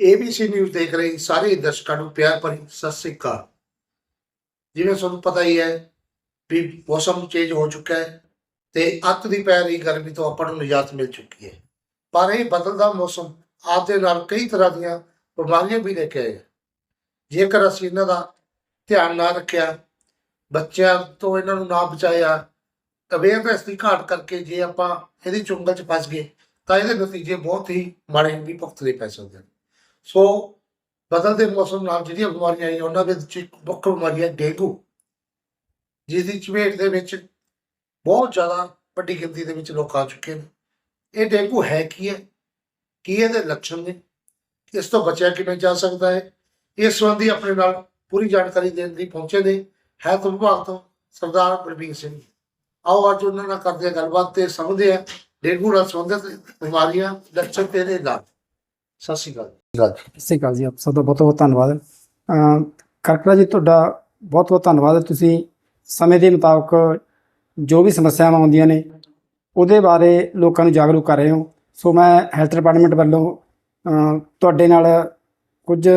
ABC news ਦੇਖ ਰਹੇ ਸਾਰੇ ਦਰਸ਼ਕਾਂ ਨੂੰ ਪਿਆਰ ਭਰੀ ਸਤਿ ਸ੍ਰੀ ਅਕਾਲ। ਜਿਵੇਂ ਤੁਹਾਨੂੰ ਪਤਾ ਹੀ ਹੈ ਵੀ ਮੌਸਮ ਚੇਂਜ ਹੋ ਚੁੱਕਾ ਹੈ ਤੇ ਅੱਤ ਦੀ ਪੈ ਰਹੀ ਗਰਮੀ ਤੋਂ ਆਪਾਂ ਨੂੰ ਨਿਜਾਤ ਮਿਲ ਚੁੱਕੀ ਹੈ। ਪਰ ਇਹ ਬਦਲਦਾ ਮੌਸਮ ਆਪ ਦੇ ਨਾਲ ਕਈ ਤਰ੍ਹਾਂ ਦੀਆਂ ਬਿਮਾਰੀਆਂ ਵੀ ਲੈ ਕੇ ਆਇਆ ਜੇਕਰ ਅਸੀਂ ਇਹਨਾਂ ਦਾ ਧਿਆਨ ਨਾ ਰੱਖਿਆ, ਬੱਚਿਆਂ ਤੋਂ ਇਹਨਾਂ ਨੂੰ ਨਾ ਬਚਾਇਆ ਅਵੇਅਰਨੈਸ ਦੀ ਘਾਟ ਕਰਕੇ ਜੇ ਆਪਾਂ ਇਹਦੀ ਚੁੰਗਲ 'ਚ ਫਸ ਗਏ, ਤਾਂ ਇਹਦੇ ਨਤੀਜੇ ਬਹੁਤ ਹੀ ਮਾੜੇ ਵੀ ਭੁਗਤਣੇ ਪੈ ਸਕਦੇ ਹਨ। ਸੋ ਬਦਲਦੇ ਮੌਸਮ ਨਾਲ ਜਿਹੜੀਆਂ ਬਿਮਾਰੀਆਂ ਆਈਆਂ, ਉਹਨਾਂ ਦੇ ਵਿੱਚ ਇੱਕ ਮੁੱਖ ਬਿਮਾਰੀ ਹੈ ਡੇਂਗੂ ਜਿਸ ਦੀ ਚਪੇਟ ਦੇ ਵਿੱਚ ਬਹੁਤ ਜ਼ਿਆਦਾ ਵੱਡੀ ਗਿਣਤੀ ਦੇ ਵਿੱਚ ਲੋਕ ਆ ਚੁੱਕੇ ਨੇ। ਇਹ ਡੇਂਗੂ ਹੈ ਕੀ ਹੈ? ਕੀ ਇਹਦੇ ਲੱਛਣ ਨੇ? ਇਸ ਤੋਂ ਬਚਿਆ ਕਿਵੇਂ ਜਾ ਸਕਦਾ ਹੈ? ਇਸ ਸੰਬੰਧੀ ਆਪਣੇ ਨਾਲ ਪੂਰੀ ਜਾਣਕਾਰੀ ਦੇਣ ਲਈ ਪਹੁੰਚੇ ਨੇ ਹੈਲਥ ਵਿਭਾਗ ਤੋਂ ਸਰਦਾਰ ਬਲਬੀਰ ਸਿੰਘ। ਆਓ, ਅੱਜ ਉਹਨਾਂ ਨਾਲ ਕਰਦੇ ਹਾਂ ਗੱਲਬਾਤ ਤੇ ਸਮਝਦੇ ਹਾਂ ਡੇਂਗੂ ਨਾਲ ਸੰਬੰਧਿਤ ਬਿਮਾਰੀਆਂ, ਲੱਛਣ ਤੇ ਇਹਦੇ ਇਲਾਜ। ਸਤਿ ਸ਼੍ਰੀ ਅਕਾਲ। ਸਤਿ ਸ਼੍ਰੀ ਅਕਾਲ ਜੀ, ਆਪ ਸਭ ਦਾ ਬਹੁਤ ਬਹੁਤ ਧੰਨਵਾਦ। ਅਮ ਕਰਕੜਾ ਜੀ, ਤੁਹਾਡਾ ਬਹੁਤ ਬਹੁਤ ਧੰਨਵਾਦ। ਤੁਸੀਂ ਸਮੇਂ ਦੇ ਮੁਤਾਬਕ ਜੋ ਵੀ ਸਮੱਸਿਆਵਾਂ ਆਉਂਦੀਆਂ ਨੇ, ਉਹਦੇ ਬਾਰੇ ਲੋਕਾਂ ਨੂੰ ਜਾਗਰੂਕ ਕਰ ਰਹੇ ਹੋ। ਸੋ ਮੈਂ ਹੈਲਥ ਡਿਪਾਰਟਮੈਂਟ ਵੱਲੋਂ ਅਮ ਤੁਹਾਡੇ ਨਾਲ ਕੁਝ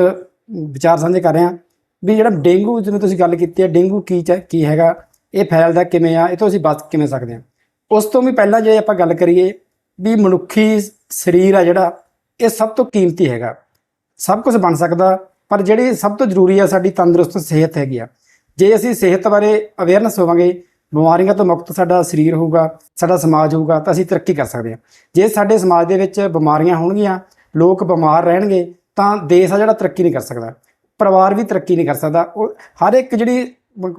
ਵਿਚਾਰ ਸਾਂਝੇ ਕਰ ਰਿਹਾ। ਵੀ ਜਿਹੜਾ ਡੇਂਗੂ ਜਿਵੇਂ ਤੁਸੀਂ ਗੱਲ ਕੀਤੀ ਹੈ, ਡੇਂਗੂ ਕੀ ਚ- ਕੀ ਹੈਗਾ, ਇਹ ਫੈਲਦਾ ਕਿਵੇਂ ਆ ਇਹ ਤੋਂ ਅਸੀਂ ਬਚ ਕਿਵੇਂ ਸਕਦੇ ਹਾਂ? ਉਸ ਤੋਂ ਵੀ ਪਹਿਲਾਂ ਜੇ ਆਪਾਂ ਗੱਲ ਕਰੀਏ, ਵੀ ਮਨੁੱਖੀ ਸਰੀਰ ਆ ਜਿਹੜਾ, ਇਹ ਸਭ ਤੋਂ ਕੀਮਤੀ ਹੈਗਾ। ਸਭ ਕੁਝ ਬਣ ਸਕਦਾ, ਪਰ ਜਿਹੜੀ ਸਭ ਤੋਂ ਜ਼ਰੂਰੀ ਆ ਸਾਡੀ ਤੰਦਰੁਸਤ ਸਿਹਤ ਹੈਗੀ ਆ। ਜੇ ਅਸੀਂ ਸਿਹਤ ਬਾਰੇ ਅਵੇਅਰਨੈਸ ਹੋਵਾਂਗੇ, ਬਿਮਾਰੀਆਂ ਤੋਂ ਮੁਕਤ ਸਾਡਾ ਸਰੀਰ ਹੋਊਗਾ, ਸਾਡਾ ਸਮਾਜ ਹੋਊਗਾ, ਤਾਂ ਅਸੀਂ ਤਰੱਕੀ ਕਰ ਸਕਦੇ ਹਾਂ ਜੇ ਸਾਡੇ ਸਮਾਜ ਦੇ ਵਿੱਚ ਬਿਮਾਰੀਆਂ ਹੋਣਗੀਆਂ, ਲੋਕ ਬਿਮਾਰ ਰਹਿਣਗੇ, ਤਾਂ ਦੇਸ਼ ਆ ਜਿਹੜਾ ਤਰੱਕੀ ਨਹੀਂ ਕਰ ਸਕਦਾ। ਪਰਿਵਾਰ ਵੀ ਤਰੱਕੀ ਨਹੀਂ ਕਰ ਸਕਦਾ। ਉਹ ਹਰ ਇੱਕ ਜਿਹੜੀ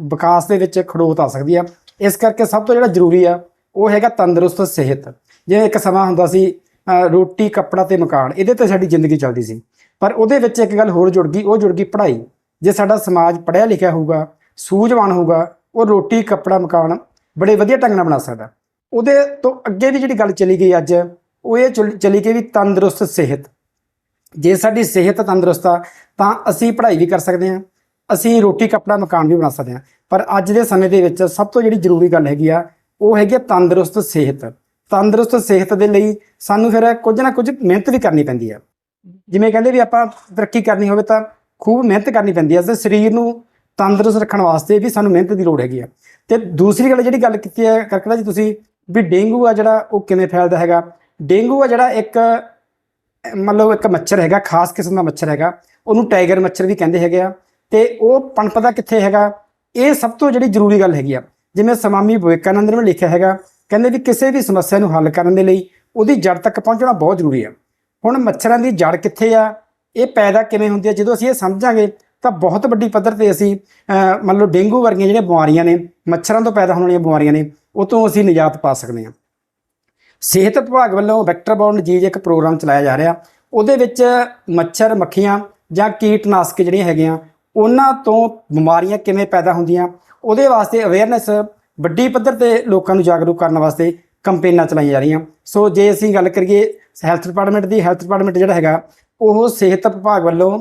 ਵਿਕਾਸ ਦੇ ਵਿੱਚ ਖੜੋਤ ਆ ਸਕਦੀ ਆ। ਇਸ ਕਰਕੇ ਸਭ ਤੋਂ ਜਿਹੜਾ ਜ਼ਰੂਰੀ ਆ, ਉਹ ਹੈਗਾ ਤੰਦਰੁਸਤ ਸਿਹਤ। ਜਿਵੇਂ ਇੱਕ ਸਮਾਂ ਹੁੰਦਾ ਸੀ ਰੋਟੀ, ਕੱਪੜਾ ਤੇ ਮਕਾਨ, ਇਹਦੇ ਤੇ ਸਾਡੀ ਜ਼ਿੰਦਗੀ ਚੱਲਦੀ ਸੀ। ਪਰ ਉਹਦੇ ਵਿੱਚ ਇੱਕ ਗੱਲ ਹੋਰ ਜੁੜ ਗਈ, ਉਹ ਜੁੜ ਗਈ ਪੜ੍ਹਾਈ। ਜੇ ਸਾਡਾ ਸਮਾਜ ਪੜ੍ਹਿਆ ਲਿਖਿਆ ਹੋਊਗਾ, ਸੂਝਵਾਨ ਹੋਊਗਾ, ਉਹ ਰੋਟੀ, ਕੱਪੜਾ, ਮਕਾਨ ਬੜੇ ਵਧੀਆ ਢੰਗ ਨਾਲ ਬਣਾ ਸਕਦਾ। ਉਹਦੇ ਤੋਂ ਅੱਗੇ ਵੀ ਜਿਹੜੀ ਗੱਲ ਚਲੀ ਗਈ ਅੱਜ, ਉਹ ਇਹ ਚਲ- ਚਲੀ ਗਈ ਵੀ ਤੰਦਰੁਸਤ ਸਿਹਤ। ਜੇ ਸਾਡੀ ਸਿਹਤ ਤੰਦਰੁਸਤ ਆ, ਤਾਂ ਅਸੀਂ ਪੜ੍ਹਾਈ ਵੀ ਕਰ ਸਕਦੇ ਹਾਂ, ਅਸੀਂ ਰੋਟੀ, ਕੱਪੜਾ, ਮਕਾਨ ਵੀ ਬਣਾ ਸਕਦੇ ਹਾਂ। ਪਰ ਅੱਜ ਦੇ ਸਮੇਂ ਦੇ ਵਿੱਚ ਸਭ ਤੋਂ ਜਿਹੜੀ ਜ਼ਰੂਰੀ ਗੱਲ ਹੈਗੀ ਆ, ਉਹ ਹੈਗੀ ਆ ਤੰਦਰੁਸਤ ਸਿਹਤ। ਤੰਦਰੁਸਤ ਸਿਹਤ ਦੇ ਲਈ ਸਾਨੂੰ ਫਿਰ ਕੁਝ ਨਾ ਕੁਝ ਮਿਹਨਤ ਵੀ ਕਰਨੀ ਪੈਂਦੀ ਆ। ਜਿਵੇਂ ਕਹਿੰਦੇ ਵੀ ਆਪਾਂ ਤਰੱਕੀ ਕਰਨੀ ਹੋਵੇ ਤਾਂ ਖੂਬ ਮਿਹਨਤ ਕਰਨੀ ਪੈਂਦੀ ਹੈ। ਤੇ ਸਰੀਰ ਨੂੰ ਤੰਦਰੁਸਤ ਰੱਖਣ ਵਾਸਤੇ ਵੀ ਸਾਨੂੰ ਮਿਹਨਤ ਦੀ ਲੋੜ ਹੈਗੀ ਆ ਤੇ ਦੂਸਰੀ ਗੱਲ ਜਿਹੜੀ ਗੱਲ ਕੀਤੀ ਹੈ ਕਰਕੜਾ ਜੀ ਤੁਸੀਂ ਵੀ ਡੇਂਗੂ ਆ ਜਿਹੜਾ ਉਹ ਕਿਵੇਂ ਫੈਲਦਾ ਹੈਗਾ? ਡੇਂਗੂ ਆ ਜਿਹੜਾ ਇੱਕ ਮਤਲਬ ਇੱਕ ਮੱਛਰ ਹੈਗਾ, ਖਾਸ ਕਿਸਮ ਦਾ ਮੱਛਰ ਹੈਗਾ। ਉਹਨੂੰ ਟਾਈਗਰ ਮੱਛਰ ਵੀ ਕਹਿੰਦੇ ਹੈਗੇ ਆ। ਤੇ ਉਹ ਪਣਪਦਾ ਕਿੱਥੇ ਹੈਗਾ? ਇਹ ਸਭ ਤੋਂ ਜਿਹੜੀ ਜ਼ਰੂਰੀ ਗੱਲ ਹੈਗੀ ਆ। ਜਿਵੇਂ ਸਵਾਮੀ ਵਿਵੇਕਾਨੰਦ ਨੇ ਲਿਖਿਆ ਹੈਗਾ, ਕਹਿੰਦੇ ਵੀ ਕਿਸੇ ਵੀ ਸਮੱਸਿਆ ਨੂੰ ਹੱਲ ਕਰਨ ਦੇ ਲਈ ਉਹਦੀ ਜੜ ਤੱਕ ਪਹੁੰਚਣਾ ਬਹੁਤ ਜ਼ਰੂਰੀ ਆ ਹੁਣ ਮੱਛਰਾਂ ਦੀ ਜੜ ਕਿੱਥੇ ਆ? ਇਹ ਪੈਦਾ ਕਿਵੇਂ ਹੁੰਦੀ ਹੈ ਜਦੋਂ ਅਸੀਂ ਇਹ ਸਮਝਾਂਗੇ ਤਾਂ ਬਹੁਤ ਵੱਡੀ ਪੱਧਰ ਤੇ ਅਸੀਂ ਅਹ, ਮੰਨ ਲਓ ਡੇਂਗੂ ਵਰਗੀਆਂ ਜਿਹੜੀਆਂ ਬਿਮਾਰੀਆਂ ਨੇ ਮੱਛਰਾਂ ਤੋਂ ਪੈਦਾ ਹੋਣ ਵਾਲੀਆਂ ਬਿਮਾਰੀਆਂ ਨੇ ਉਹ ਤੋਂ ਅਸੀਂ ਨਿਜਾਤ ਪਾ ਸਕਦੇ ਹਾਂ। ਸਿਹਤ ਵਿਭਾਗ ਵੱਲੋਂ ਵੈਕਟਰ ਬਾਉਂਡ ਡਿਜ਼ੀਜ਼ ਇੱਕ ਪ੍ਰੋਗਰਾਮ ਚਲਾਇਆ ਜਾ ਰਿਹਾ। ਉਹਦੇ ਵਿੱਚ ਮੱਛਰ ਮੱਖੀਆਂ ਜਾਂ ਕੀਟਨਾਸ਼ਕ ਜਿਹੜੀਆਂ ਹੈਗੀਆਂ ਉਹਨਾਂ ਤੋਂ ਬਿਮਾਰੀਆਂ ਕਿਵੇਂ ਪੈਦਾ ਹੁੰਦੀਆਂ? ਉਹਦੇ ਵਾਸਤੇ ਅਵੇਅਰਨੈਸ ਵੱਡੀ ਪੱਧਰ ਤੇ ਲੋਕਾਂ ਨੂੰ ਜਾਗਰੂਕ ਕਰਨ ਵਾਸਤੇ ਕੰਪੇਨਾਂ ਚਲਾਈਆਂ ਜਾ ਰਹੀਆਂ। ਸੋ ਜੇ ਅਸੀਂ ਗੱਲ ਕਰੀਏ ਹੈਲਥ ਡਿਪਾਰਟਮੈਂਟ ਦੀ ਹੈਲਥ ਡਿਪਾਰਟਮੈਂਟ ਜਿਹੜਾ ਹੈਗਾ, ਉਹ ਸਿਹਤ ਵਿਭਾਗ ਵੱਲੋਂ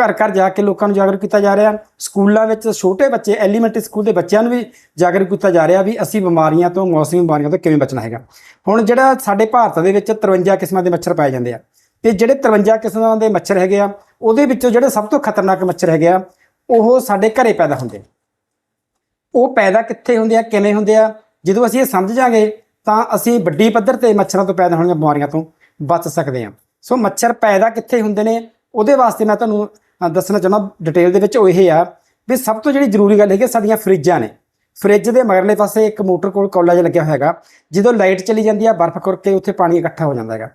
ਘਰ ਘਰ ਜਾ ਕੇ ਲੋਕਾਂ ਨੂੰ ਜਾਗਰੂਕ ਕੀਤਾ ਜਾ ਰਿਹਾ। ਸਕੂਲਾਂ ਵਿੱਚ ਛੋਟੇ ਬੱਚੇ ਐਲੀਮੈਂਟਰੀ ਸਕੂਲ ਦੇ ਬੱਚਿਆਂ ਨੂੰ ਵੀ ਜਾਗਰੂਕ ਕੀਤਾ ਜਾ ਰਿਹਾ ਵੀ ਅਸੀਂ ਬਿਮਾਰੀਆਂ ਤੋਂ, ਮੌਸਮੀ ਬਿਮਾਰੀਆਂ ਤੋਂ ਕਿਵੇਂ ਬਚਣਾ ਹੈਗਾ। ਹੁਣ ਜਿਹੜਾ ਸਾਡੇ ਭਾਰਤ ਦੇ ਵਿੱਚ 53 ਕਿਸਮਾਂ ਦੇ ਮੱਛਰ ਪਾਏ ਜਾਂਦੇ ਆ। ਤੇ ਜਿਹੜੇ 53 ਕਿਸਮਾਂ ਦੇ ਮੱਛਰ ਹੈਗੇ ਆ, ਉਹਦੇ ਵਿੱਚੋਂ ਜਿਹੜੇ ਸਭ ਤੋਂ ਖਤਰਨਾਕ ਮੱਛਰ ਹੈਗੇ ਆ, ਉਹ ਸਾਡੇ ਘਰੇ ਪੈਦਾ ਹੁੰਦੇ ਉਹ ਪੈਦਾ ਕਿੱਥੇ ਹੁੰਦੇ ਆ, ਕਿਵੇਂ ਹੁੰਦੇ ਆ? ਜਦੋਂ ਅਸੀਂ ਇਹ ਸਮਝ ਜਾਾਂਗੇ ਤਾਂ ਅਸੀਂ ਵੱਡੀ ਪੱਧਰ ਤੇ ਮੱਛਰਾਂ ਤੋਂ ਪੈਦਾ ਹੋਣ ਵਾਲੀਆਂ ਬਿਮਾਰੀਆਂ ਤੋਂ ਬਚ ਸਕਦੇ ਹਾਂ। ਸੋ ਮੱਛਰ ਪੈਦਾ ਕਿੱਥੇ ਹੁੰਦੇ ਨੇ, ਉਹਦੇ ਵਾਸਤੇ ਮੈਂ ਤੁਹਾਨੂੰ ਦੱਸਣਾ ਚਾਹੁੰਦਾ ਡਿਟੇਲ ਦੇ ਵਿੱਚ ਉਹ ਇਹ ਆ ਵੀ ਸਭ ਤੋਂ ਜਿਹੜੀ ਜ਼ਰੂਰੀ ਗੱਲ ਹੈਗੀ ਸਾਡੀਆਂ ਫਰਿੱਜਾਂ ਨੇ। ਫਰਿੱਜ ਦੇ ਮਗਰਲੇ ਪਾਸੇ ਇੱਕ ਮੋਟਰ ਕੋਲ ਕੌਲਾ ਜਿਹਾ ਲੱਗਿਆ ਹੋਇਆ ਹੈਗਾ, ਜਦੋਂ ਲਾਈਟ ਚਲੀ ਜਾਂਦੀ ਆ, ਬਰਫ਼ ਕਰਕੇ ਉੱਥੇ ਪਾਣੀ ਇਕੱਠਾ ਹੋ ਜਾਂਦਾ ਹੈਗਾ।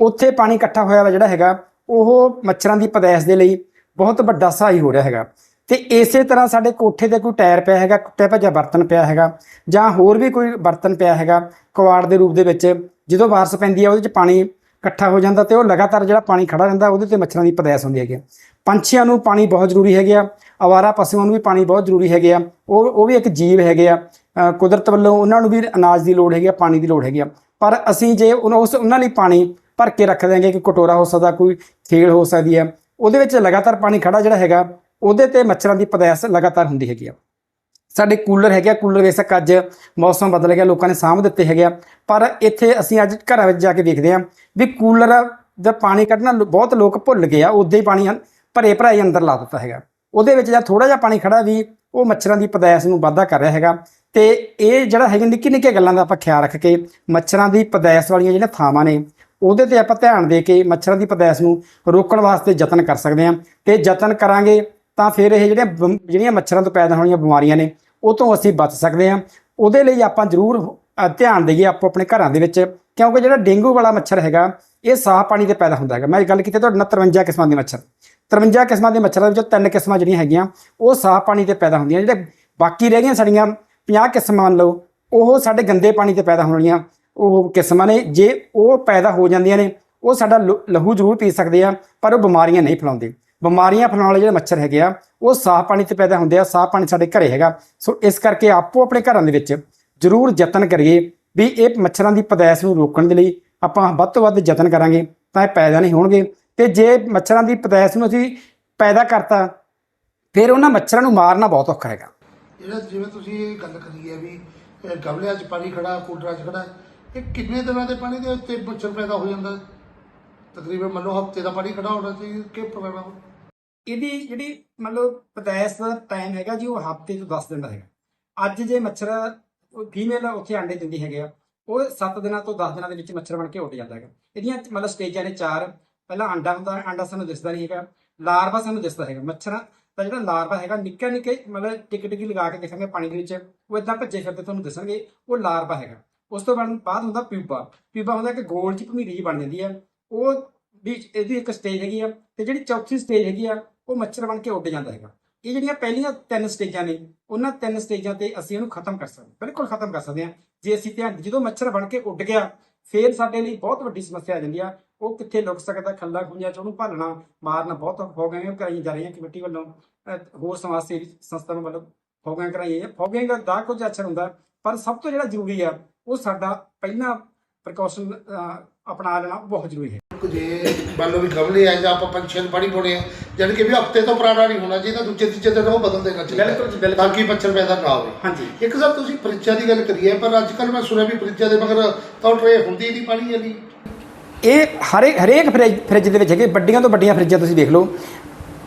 ਉੱਥੇ ਪਾਣੀ ਇਕੱਠਾ ਹੋਇਆ ਜਿਹੜਾ ਹੈਗਾ, ਉਹ ਮੱਛਰਾਂ ਦੀ ਪਦੈਸ਼ ਦੇ ਲਈ ਬਹੁਤ ਵੱਡਾ ਸਹਾਈ ਹੋ ਰਿਹਾ ਹੈਗਾ। ਤੇ ਇਸੇ ਤਰ੍ਹਾਂ ਸਾਡੇ ਕੋਠੇ ਤੇ ਕੋਈ ਟਾਇਰ ਪਿਆ ਹੈਗਾ ਟੁੱਟਿਆ ਭੱਜਿਆ ਬਰਤਨ ਪਿਆ ਹੈਗਾ, ਜਾਂ ਹੋਰ ਵੀ ਕੋਈ ਬਰਤਨ ਪਿਆ ਹੈਗਾ, ਕਵਾੜ ਦੇ ਰੂਪ ਦੇ ਵਿੱਚ, ਜਦੋਂ ਬਾਰਿਸ਼ ਪੈਂਦੀ ਹੈ ਉਹਦੇ 'ਚ ਪਾਣੀ ਇਕੱਠਾ ਹੋ ਜਾਂਦਾ ਤੇ ਉਹ ਲਗਾਤਾਰ ਜਿਹੜਾ ਪਾਣੀ ਖੜਾ ਰਹਿੰਦਾ, ਉਹਦੇ ਤੇ ਮੱਛਰਾਂ ਦੀ ਪਦੈਸ ਹੁੰਦੀ ਹੈਗੀ ਪੰਛੀਆਂ ਨੂੰ ਪਾਣੀ ਬਹੁਤ ਜ਼ਰੂਰੀ ਹੈਗੇ ਆ ਆਵਾਰਾ ਪਸ਼ੂਆਂ ਨੂੰ ਵੀ ਪਾਣੀ ਬਹੁਤ ਜ਼ਰੂਰੀ ਹੈਗੇ ਆ, ਉਹ ਉਹ ਵੀ ਇੱਕ ਜੀਵ ਹੈਗੇ ਆ ਕੁਦਰਤ ਵੱਲੋਂ ਉਹਨਾਂ ਨੂੰ ਵੀ ਅਨਾਜ ਦੀ ਲੋੜ ਹੈਗੀ ਆ, ਪਾਣੀ ਦੀ ਲੋੜ ਹੈਗੀ ਆ। ਪਰ ਅਸੀਂ ਜੇ ਉਹਨਾਂ, ਉਸ, ਉਹਨਾਂ ਲਈ ਪਾਣੀ ਭਰ ਕੇ ਰੱਖ ਦਿਆਂਗੇ ਕਿ ਕਟੋਰਾ ਹੋ ਸਕਦਾ, ਕੋਈ ਖੇਲ ਹੋ ਸਕਦੀ ਹੈ, ਉਹਦੇ ਵਿੱਚ ਲਗਾਤਾਰ ਪਾਣੀ ਖੜਾ ਜਿਹੜਾ ਹੈਗਾ ਉਹਦੇ ਤੇ ਮੱਛਰਾਂ ਦੀ ਪਦੈਸ ਲਗਾਤਾਰ ਹੁੰਦੀ ਹੈਗੀ ਆ। ਸਾਡੇ ਕੂਲਰ ਹੈਗੇ ਆ, ਕੂਲਰ ਬੇਸ਼ੱਕ ਅੱਜ ਮੌਸਮ ਬਦਲ ਗਿਆ, ਲੋਕਾਂ ਨੇ ਸਾਂਭ ਦਿੱਤੇ ਹੈਗੇ ਆ। ਪਰ ਇੱਥੇ ਅਸੀਂ ਅੱਜ ਘਰਾਂ ਵਿੱਚ ਜਾ ਕੇ ਦੇਖਦੇ ਆ ਵੀ ਕੂਲਰ ਦਾ ਪਾਣੀ ਕੱਢਣਾ ਬਹੁਤ ਲੋਕ ਭੁੱਲ ਗਏ ਆ, ਉਦਾਂ ਹੀ ਪਾਣੀ ਭਰੇ ਭਰਾਏ ਅੰਦਰ ਲਾ ਦਿੱਤਾ ਹੈਗਾ। ਉਹਦੇ ਵਿੱਚ ਜਾਂ ਥੋੜਾ ਜਿਹਾ ਪਾਣੀ ਖੜਾ ਵੀ ਉਹ ਮੱਛਰਾਂ ਦੀ ਪਦੈਸ਼ ਨੂੰ ਵਾਧਾ ਕਰ ਰਿਹਾ ਹੈਗਾ। ਤੇ ਇਹ ਜਿਹੜਾ ਹੈਗਾ ਨਿੱਕੀ ਨਿੱਕੀ ਗੱਲਾਂ ਦਾ ਆਪਾਂ ਖਿਆਲ ਰੱਖ ਕੇ ਮੱਛਰਾਂ ਦੀ ਪਦੈਸ਼ ਵਾਲੀਆਂ ਜਿਹੜੀਆਂ ਥਾਵਾਂ ਨੇ, ਉਹਦੇ ਤੇ ਆਪਾਂ ਧਿਆਨ ਦੇ ਕੇ ਮੱਛਰਾਂ ਦੀ ਪਦੈਸ਼ ਨੂੰ ਰੋਕਣ ਵਾਸਤੇ ਯਤਨ ਕਰ ਸਕਦੇ ਹਾਂ ਤੇ ਯਤਨ ਕਰਾਂਗੇ ਤਾਂ ਫਿਰ ਇਹ ਜਿਹੜੀਆਂ ਬਮ- ਜਿਹੜੀਆਂ ਮੱਛਰਾਂ ਤੋਂ ਪੈਦਾ ਹੋਣੀਆਂ ਬਿਮਾਰੀਆਂ ਨੇ ਉਹ ਤੋਂ ਅਸੀਂ ਬਚ ਸਕਦੇ ਹਾਂ। ਉਹਦੇ ਲਈ ਆਪਾਂ ਜ਼ਰੂਰ ਅ, ਧਿਆਨ ਦੇਈਏ ਆਪੋ ਆਪਣੇ ਘਰਾਂ ਦੇ ਵਿੱਚ ਕਿਉਂਕਿ ਜਿਹੜਾ ਡੇਂਗੂ ਵਾਲਾ ਮੱਛਰ ਹੈਗਾ ਇਹ ਸਾਫ਼ ਪਾਣੀ ਤੇ ਪੈਦਾ ਹੁੰਦਾ ਹੈਗਾ। ਮੈਂ ਗੱਲ ਕੀਤੀ ਤੁਹਾਡੇ ਨਾਲ 53 ਕਿਸਮਾਂ ਦੇ ਮੱਛਰ। 53 ਕਿਸਮਾਂ ਦੇ ਮੱਛਰਾਂ ਦੇ ਵਿੱਚੋਂ ਤਿੰਨ ਕਿਸਮਾਂ ਜਿਹੜੀਆਂ ਹੈਗੀਆਂ ਉਹ ਸਾਫ਼ ਪਾਣੀ ਤੇ ਪੈਦਾ ਹੁੰਦੀਆਂ ਜਿਹੜੇ ਬਾਕੀ ਰਹਿ ਗਈਆਂ ਸਾਡੀਆਂ 50 ਕਿਸਮਾਂ ਮੰਨ ਲਓ ਉਹ ਸਾਡੇ ਗੰਦੇ ਪਾਣੀ ਤੇ ਪੈਦਾ ਹੋਣ ਵਾਲੀਆਂ ਉਹ ਕਿਸਮਾਂ ਨੇ ਜੇ ਉਹ ਪੈਦਾ ਹੋ ਜਾਂਦੀਆਂ ਨੇ ਉਹ ਸਾਡਾ ਲਹੂ- ਲਹੂ ਜ਼ਰੂਰ ਪੀ ਸਕਦੇ ਆ ਪਰ ਉਹ ਬਿਮਾਰੀਆਂ ਨਹੀਂ ਫੈਲਾਉਂਦੇ। ਬਿਮਾਰੀਆਂ ਫੈਲਾਉਣ ਵਾਲੇ ਜਿਹੜੇ ਮੱਛਰ ਹੈਗੇ ਆ, ਉਹ ਸਾਫ਼ ਪਾਣੀ ਤੇ ਪੈਦਾ ਹੁੰਦੇ ਆ ਸਾਫ਼ ਪਾਣੀ ਸਾਡੇ ਘਰੇ ਹੈਗਾ। ਸੋ ਇਸ ਕਰਕੇ ਆਪੋ ਆਪਣੇ ਘਰਾਂ ਦੇ ਵਿੱਚ ਜ਼ਰੂਰ ਯਤਨ ਕਰੀਏ ਵੀ ਇਹ ਮੱਛਰਾਂ ਦੀ ਪਦਾਇਸ਼ ਨੂੰ ਰੋਕਣ ਦੇ ਲਈ ਆਪਾਂ ਵੱਧ ਤੋਂ ਵੱਧ ਯਤਨ ਕਰਾਂਗੇ, ਤਾਂ ਇਹ ਪੈਦਾ ਨਹੀਂ ਹੋਣਗੇ। ਤੇ ਜੇ ਮੱਛਰਾਂ ਦੀ ਪਦਾਇਸ਼ ਨੂੰ ਅਸੀਂ ਪੈਦਾ ਕਰਤਾ, ਫਿਰ ਉਹਨਾਂ ਮੱਛਰਾਂ ਨੂੰ ਮਾਰਨਾ ਬਹੁਤ ਔਖਾ ਹੈਗਾ। ਜਿਹੜਾ ਜਿਵੇਂ ਤੁਸੀਂ ਇਹ ਗੱਲ ਕਰੀ ਹੈ ਵੀ ਗਮਲਿਆਂ 'ਚ ਪਾਣੀ ਖੜਾ ਕੂਲਰਾਂ 'ਚ ਖੜਾ ਇਹ ਕਿੰਨੇ ਦਿਨਾਂ ਦੇ ਪਾਣੀ ਦੇ ਉੱਤੇ ਮੱਛਰ ਪੈਦਾ ਹੋ ਜਾਂਦਾ? ਤਕਰੀਬਨ ਮੰਨ ਹਫ਼ਤੇ ਦਾ ਪਾਣੀ ਖੜਾ ਹੋਣਾ ਚਾਹੀਦਾ ਕਿ ਪੁਰਾਣਾ ਇਹਦੀ ਜਿਹੜੀ ਮਤਲਬ ਪਦਾਇਸ਼ ਦਾ ਟਾਈਮ ਹੈਗਾ ਜੀ, ਉਹ ਹਫ਼ਤੇ ਤੋਂ 10 ਦਿਨ ਦਾ ਹੈਗਾ। ਅੱਜ ਜੇ ਮੱਛਰ ਫੀਮੇਲ ਉੱਥੇ ਆਂਡੇ ਦਿੰਦੀ ਹੈਗੇ ਆ, ਉਹ 7 ਦਿਨਾਂ ਤੋਂ 10 ਦਿਨਾਂ ਦੇ ਵਿੱਚ ਮੱਛਰ ਬਣ ਕੇ ਉੱਡ ਜਾਂਦਾ ਹੈਗਾ। ਇਹਦੀਆਂ ਮਤਲਬ ਸਟੇਜਾਂ ਨੇ ਚਾਰ, ਪਹਿਲਾਂ ਆਂਡਾ ਹੁੰਦਾ, ਆਂਡਾ ਸਾਨੂੰ ਦਿਸਦਾ ਨਹੀਂ ਹੈਗਾ। ਲਾਰਵਾ ਸਾਨੂੰ ਦਿਸਦਾ ਹੈਗਾ। ਮੱਛਰਾਂ ਦਾ ਜਿਹੜਾ ਲਾਰਵਾ ਹੈਗਾ, ਨਿੱਕਾ ਨਿੱਕੇ ਮਤਲਬ ਟਿਕ ਟਿਕੀ ਲਗਾ ਕੇ ਦੇਖਾਂਗੇ ਪਾਣੀ ਦੇ ਵਿੱਚ, ਉਹ ਇਦਾਂ ਭੱਜੇ ਫਿਰਦੇ ਤੁਹਾਨੂੰ ਦੱਸਣਗੇ, ਉਹ ਲਾਰਵਾ ਹੈਗਾ। ਉਸ ਤੋਂ ਬਾਅਦ ਬਾਅਦ ਹੁੰਦਾ ਪਿਊਪਾ ਪਿਊਪਾ ਹੁੰਦਾ ਕਿ ਗੋਲ ਜਿਹੀ ਭਮੀਰੀ ਜਿਹੀ ਬਣ ਜਾਂਦੀ ਹੈ ਉਹ ਵੀ ਇਹਦੀ ਇੱਕ ਸਟੇਜ ਹੈਗੀ ਆ, ਤੇ ਜਿਹੜੀ ਚੌਥੀ ਸਟੇਜ ਹੈਗੀ ਆ ਉਹ ਮੱਛਰ ਬਣ ਕੇ ਉੱਡ ਜਾਂਦਾ ਹੈਗਾ। ਇਹ ਜਿਹੜੀਆਂ ਪਹਿਲੀਆਂ ਤਿੰਨ ਸਟੇਜਾਂ ਨੇ, ਉਹਨਾਂ ਤਿੰਨ ਸਟੇਜਾਂ ਤੇ ਅਸੀਂ ਇਹਨੂੰ ਖਤਮ ਕਰ ਸਕਦੇ ਬਿਲਕੁਲ ਖਤਮ ਕਰ ਸਕਦੇ ਹਾਂ। ਜੇ ਅਸੀਂ ਧਿਆਨ, ਜਦੋਂ ਮੱਛਰ ਬਣ ਕੇ ਉੱਡ ਗਿਆ, ਫੇਰ ਸਾਡੇ ਲਈ ਬਹੁਤ ਵੱਡੀ ਸਮੱਸਿਆ ਆ ਜਾਂਦੀ ਆ। ਉਹ ਕਿੱਥੇ ਲੁਕ ਸਕਦਾ, ਖੱਲਾ ਖੁੰਝਾ ਚ ਉਹਨੂੰ ਭਾਲਣਾ, ਮਾਰਨਾ ਬਹੁਤ ਫੌਗਾਂ ਕਰਾਈਆਂ ਜਾ ਰਹੀਆਂ ਕਮੇਟੀ ਵੱਲੋਂ। ਹੋਰ ਸਮਾਜ ਸੇਵੀ ਸੰਸਥਾਵਾਂ ਵੱਲੋਂ ਫੌਗਾਂ ਕਰਾਈਆਂ ਫੋਗਿੰਗ ਦਾ ਕੁਝ ਅੱਛਾ ਹੁੰਦਾ, ਪਰ ਸਭ ਤੋਂ ਜਿਹੜਾ ਜ਼ਰੂਰੀ ਆ, ਉਹ ਸਾਡਾ ਪਹਿਲਾਂ ਪ੍ਰੀਕਾਸ਼ਨ ਅਪਣਾ ਲੈਣਾ ਬਹੁਤ ਜ਼ਰੂਰੀ ਹੈ। ਜੇ ਮੰਨ ਲਓ ਵੀ ਗਮਲੇ ਆ ਜਾਂ ਆਪਾਂ ਪੰਛੀਆਂ ਨੂੰ ਪਾਣੀ ਪਾਉਣੇ ਆ ਜਾਣੀ ਕਿ ਵੀ ਹਫ਼ਤੇ ਤੋਂ ਪੁਰਾਣਾ ਨਹੀਂ ਹੋਣਾ ਚਾਹੀਦਾ ਦੂਜੇ ਤੀਜੇ ਦਿਨ ਉਹ ਬਦਲ ਦੇਣਾ ਚਾਹੀਦਾ ਬਿਲਕੁਲ ਜੀ, ਬਿਲਕੁਲ। ਤਾਂ ਕਿ ਮੱਛਰ ਪੈਦਾ ਨਾ ਹੋਵੇ। ਹਾਂਜੀ। ਇੱਕ ਸਰ ਤੁਸੀਂ ਫਰਿੱਜਾਂ ਦੀ ਗੱਲ ਕਰੀ ਹੈ ਪਰ ਅੱਜ ਕੱਲ ਮੈਂ ਸੁਣਿਆ ਵੀ ਫਰਿੱਜਾਂ ਦੇ ਮਗਰ ਤਾਂ ਟਰੇ ਹੁੰਦੀ ਨਹੀਂ ਪਾਣੀ ਵਾਲੀ। ਇਹ ਹਰੇਕ ਹਰੇਕ ਫਰਿੱਜ ਫਰਿੱਜ ਦੇ ਵਿੱਚ ਹੈਗੇ ਵੱਡੀਆਂ ਤੋਂ ਵੱਡੀਆਂ ਫਰਿੱਜਾਂ ਤੁਸੀਂ ਦੇਖ ਲਓ।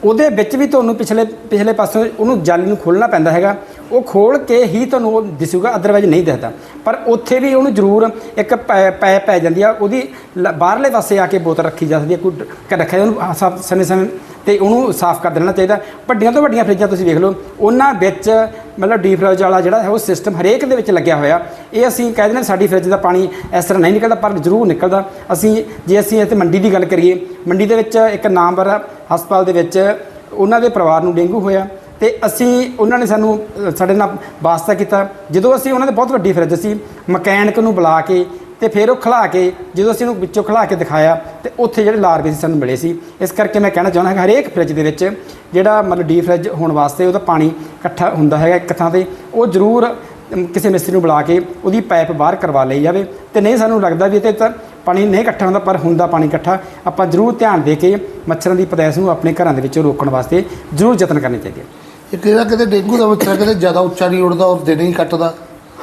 ਉਹਦੇ ਵਿੱਚ ਵੀ ਤੁਹਾਨੂੰ ਪਿਛਲੇ ਪਿਛਲੇ ਪਾਸੋਂ ਉਹਨੂੰ ਜਾਲੀ ਨੂੰ ਖੋਲਣਾ ਪੈਂਦਾ ਹੈਗਾ। ਉਹ ਖੋਲ ਕੇ ਹੀ ਤੁਹਾਨੂੰ ਉਹ ਦਿਸੂਗਾ ਅਦਰਵਾਈਜ਼ ਨਹੀਂ ਦਿਸਦਾ। ਪਰ ਉੱਥੇ ਵੀ ਉਹਨੂੰ ਜ਼ਰੂਰ ਇੱਕ ਪੈ ਪੈ ਪੈ ਜਾਂਦੀ ਆ। ਉਹਦੀ ਲ- ਬਾਹਰਲੇ ਪਾਸੇ ਆ ਕੇ ਬੋਤਲ ਰੱਖੀ ਜਾ ਸਕਦੀ ਹੈ ਕੋਈ ਡ- ਰੱਖਿਆ, ਉਹਨੂੰ ਸਮੇਂ ਸਮੇਂ ਤੇ ਉਹਨੂੰ ਸਾਫ਼ ਕਰ ਦੇਣਾ ਚਾਹੀਦਾ। ਵੱਡੀਆਂ ਤੋਂ ਵੱਡੀਆਂ ਫਰਿੱਜਾਂ ਤੁਸੀਂ ਵੇਖ ਲਓ। ਉਹਨਾਂ ਵਿੱਚ ਮਤਲਬ ਡੀਪ ਫ੍ਰਿਜ ਵਾਲਾ ਜਿਹੜਾ ਹੈ, ਉਹ ਸਿਸਟਮ ਹਰੇਕ ਦੇ ਵਿੱਚ ਲੱਗਿਆ ਹੋਇਆ। ਇਹ ਅਸੀਂ ਕਹਿ ਦਿੰਦੇ ਹਾਂ ਸਾਡੀ ਫਰਿੱਜ ਦਾ ਪਾਣੀ ਇਸ ਤਰ੍ਹਾਂ ਨਹੀਂ ਨਿਕਲਦਾ, ਪਰ ਜ਼ਰੂਰ ਨਿਕਲਦਾ। ਅਸੀਂ ਜੇ ਅਸੀਂ ਇੱਥੇ ਮੰਡੀ ਦੀ ਗੱਲ ਕਰੀਏ, ਮੰਡੀ ਦੇ ਵਿੱਚ ਇੱਕ ਨਾਮਵਰ ਹਸਪਤਾਲ ਦੇ ਵਿੱਚ ਉਹਨਾਂ ਦੇ ਪਰਿਵਾਰ ਨੂੰ ਡੇਂਗੂ ਹੋਇਆ ਤੇ ਅਸੀਂ ਉਹਨਾਂ ਨੇ ਸਾਨੂੰ ਸਾਡੇ ਨਾਲ ਵਾਸਤਾ ਕੀਤਾ। ਜਦੋਂ ਅਸੀਂ ਉਹਨਾਂ ਦੇ ਬਹੁਤ ਵੱਡੀ ਫਰਿੱਜ ਸੀ, ਮਕੈਨਿਕ ਨੂੰ ਬੁਲਾ ਕੇ ਤੇ ਫਿਰ ਉਹ ਖਲਾ ਕੇ, ਜਦੋਂ ਅਸੀਂ ਉਹਨੂੰ ਵਿੱਚੋਂ ਖਲਾ ਕੇ ਦਿਖਾਇਆ, ਤੇ ਉੱਥੇ ਜਿਹੜੇ ਲਾਰਵੇ ਸੀ ਸਾਨੂੰ ਮਿਲੇ ਸੀ। ਇਸ ਕਰਕੇ ਮੈਂ ਕਹਿਣਾ ਚਾਹੁੰਦਾ ਹਾਂ, ਹਰੇਕ ਫਰਿੱਜ ਦੇ ਵਿੱਚ ਜਿਹੜਾ ਮਤਲਬ ਡੀ ਫਰਿੱਜ ਹੋਣ ਵਾਸਤੇ ਉਹਦਾ ਪਾਣੀ ਇਕੱਠਾ ਹੁੰਦਾ ਹੈਗਾ ਇੱਕ ਥਾਂ ਤੇ, ਉਹ ਜ਼ਰੂਰ ਕਿਸੇ ਮਿਸਤਰੀ ਨੂੰ ਬੁਲਾ ਕੇ ਉਹਦੀ ਪਾਈਪ ਬਾਹਰ ਕਰਵਾ ਲਈ ਜਾਵੇ। ਤੇ ਨਹੀਂ ਸਾਨੂੰ ਲੱਗਦਾ ਵੀ ਇਹ ਤਾਂ ਪਾਣੀ ਨਹੀਂ ਇਕੱਠਾ ਹੁੰਦਾ, ਪਰ ਹੁੰਦਾ ਪਾਣੀ ਇਕੱਠਾ। ਆਪਾਂ ਜ਼ਰੂਰ ਧਿਆਨ ਦੇ ਕੇ ਮੱਛਰਾਂ ਦੀ ਪਦੈਸ਼ ਨੂੰ ਆਪਣੇ ਘਰਾਂ ਦੇ ਵਿੱਚੋਂ ਰੋਕਣ ਵਾਸਤੇ ਜ਼ਰੂਰ ਯਤਨ ਕਰਨੇ ਚਾਹੀਦੇ ਆ। ਇੱਕ ਜਿਹੜਾ ਕਿਤੇ ਡੇਂਗੂ ਦਾ ਮੱਛਰ ਕਿਤੇ ਜ਼ਿਆਦਾ ਉੱਚਾ ਨਹੀਂ ਉੱਡਦਾ ਔਰ ਦਿਨੇ ਹੀ ਕੱਟਦਾ।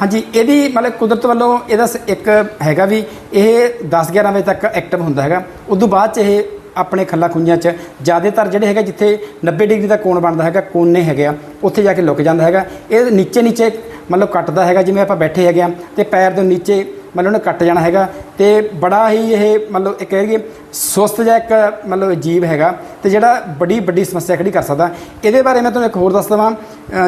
ਹਾਂਜੀ, ਇਹਦੀ ਮਤਲਬ ਕੁਦਰਤ ਵੱਲੋਂ ਇਹਦਾ ਸ- ਇੱਕ ਹੈਗਾ ਵੀ ਇਹ 10 11 ਵਜੇ ਤੱਕ ਐਕਟਿਵ ਹੁੰਦਾ ਹੈਗਾ। ਉਦੋਂ ਬਾਅਦ ਚ ਇਹ ਆਪਣੇ ਖੱਲਾ ਖੁੰਝਾਂ ਚ ਜ਼ਿਆਦਾਤਰ ਜਿਹੜੇ ਹੈਗਾ ਜਿੱਥੇ 90 ਡਿਗਰੀ ਦਾ ਕੋਣ ਬਣਦਾ ਹੈਗਾ, ਕੋਨੇ ਹੈਗੇ ਆ, ਉੱਥੇ ਜਾ ਕੇ ਲੁਕ ਜਾਂਦਾ ਹੈਗਾ। ਇਹ ਨੀਚੇ ਨੀਚੇ ਮਤਲਬ ਕੱਟਦਾ ਹੈਗਾ, ਜਿਵੇਂ ਆਪਾਂ ਬੈਠੇ ਹੈਗੇ ਆ ਤੇ ਪੈਰ ਦੇ ਨੀਚੇ ਮਤਲਬ ਉਹਨੇ ਕੱਟ ਜਾਣਾ ਹੈਗਾ ਤੇ ਬੜਾ ਹੀ ਇਹ ਮਤਲਬ ਇੱਕ ਕਹਿ ਲਈਏ ਸੁਸਤ ਜਿਹਾ ਇੱਕ ਮਤਲਬ ਜੀਵ ਹੈਗਾ ਤੇ ਜਿਹੜਾ ਬੜੀ ਵੱਡੀ ਸਮੱਸਿਆ ਖੜੀ ਕਰ ਸਕਦਾ। ਇਹਦੇ ਬਾਰੇ ਮੈਂ ਤੁਹਾਨੂੰ ਇੱਕ ਹੋਰ ਦੱਸ ਦਵਾਂ।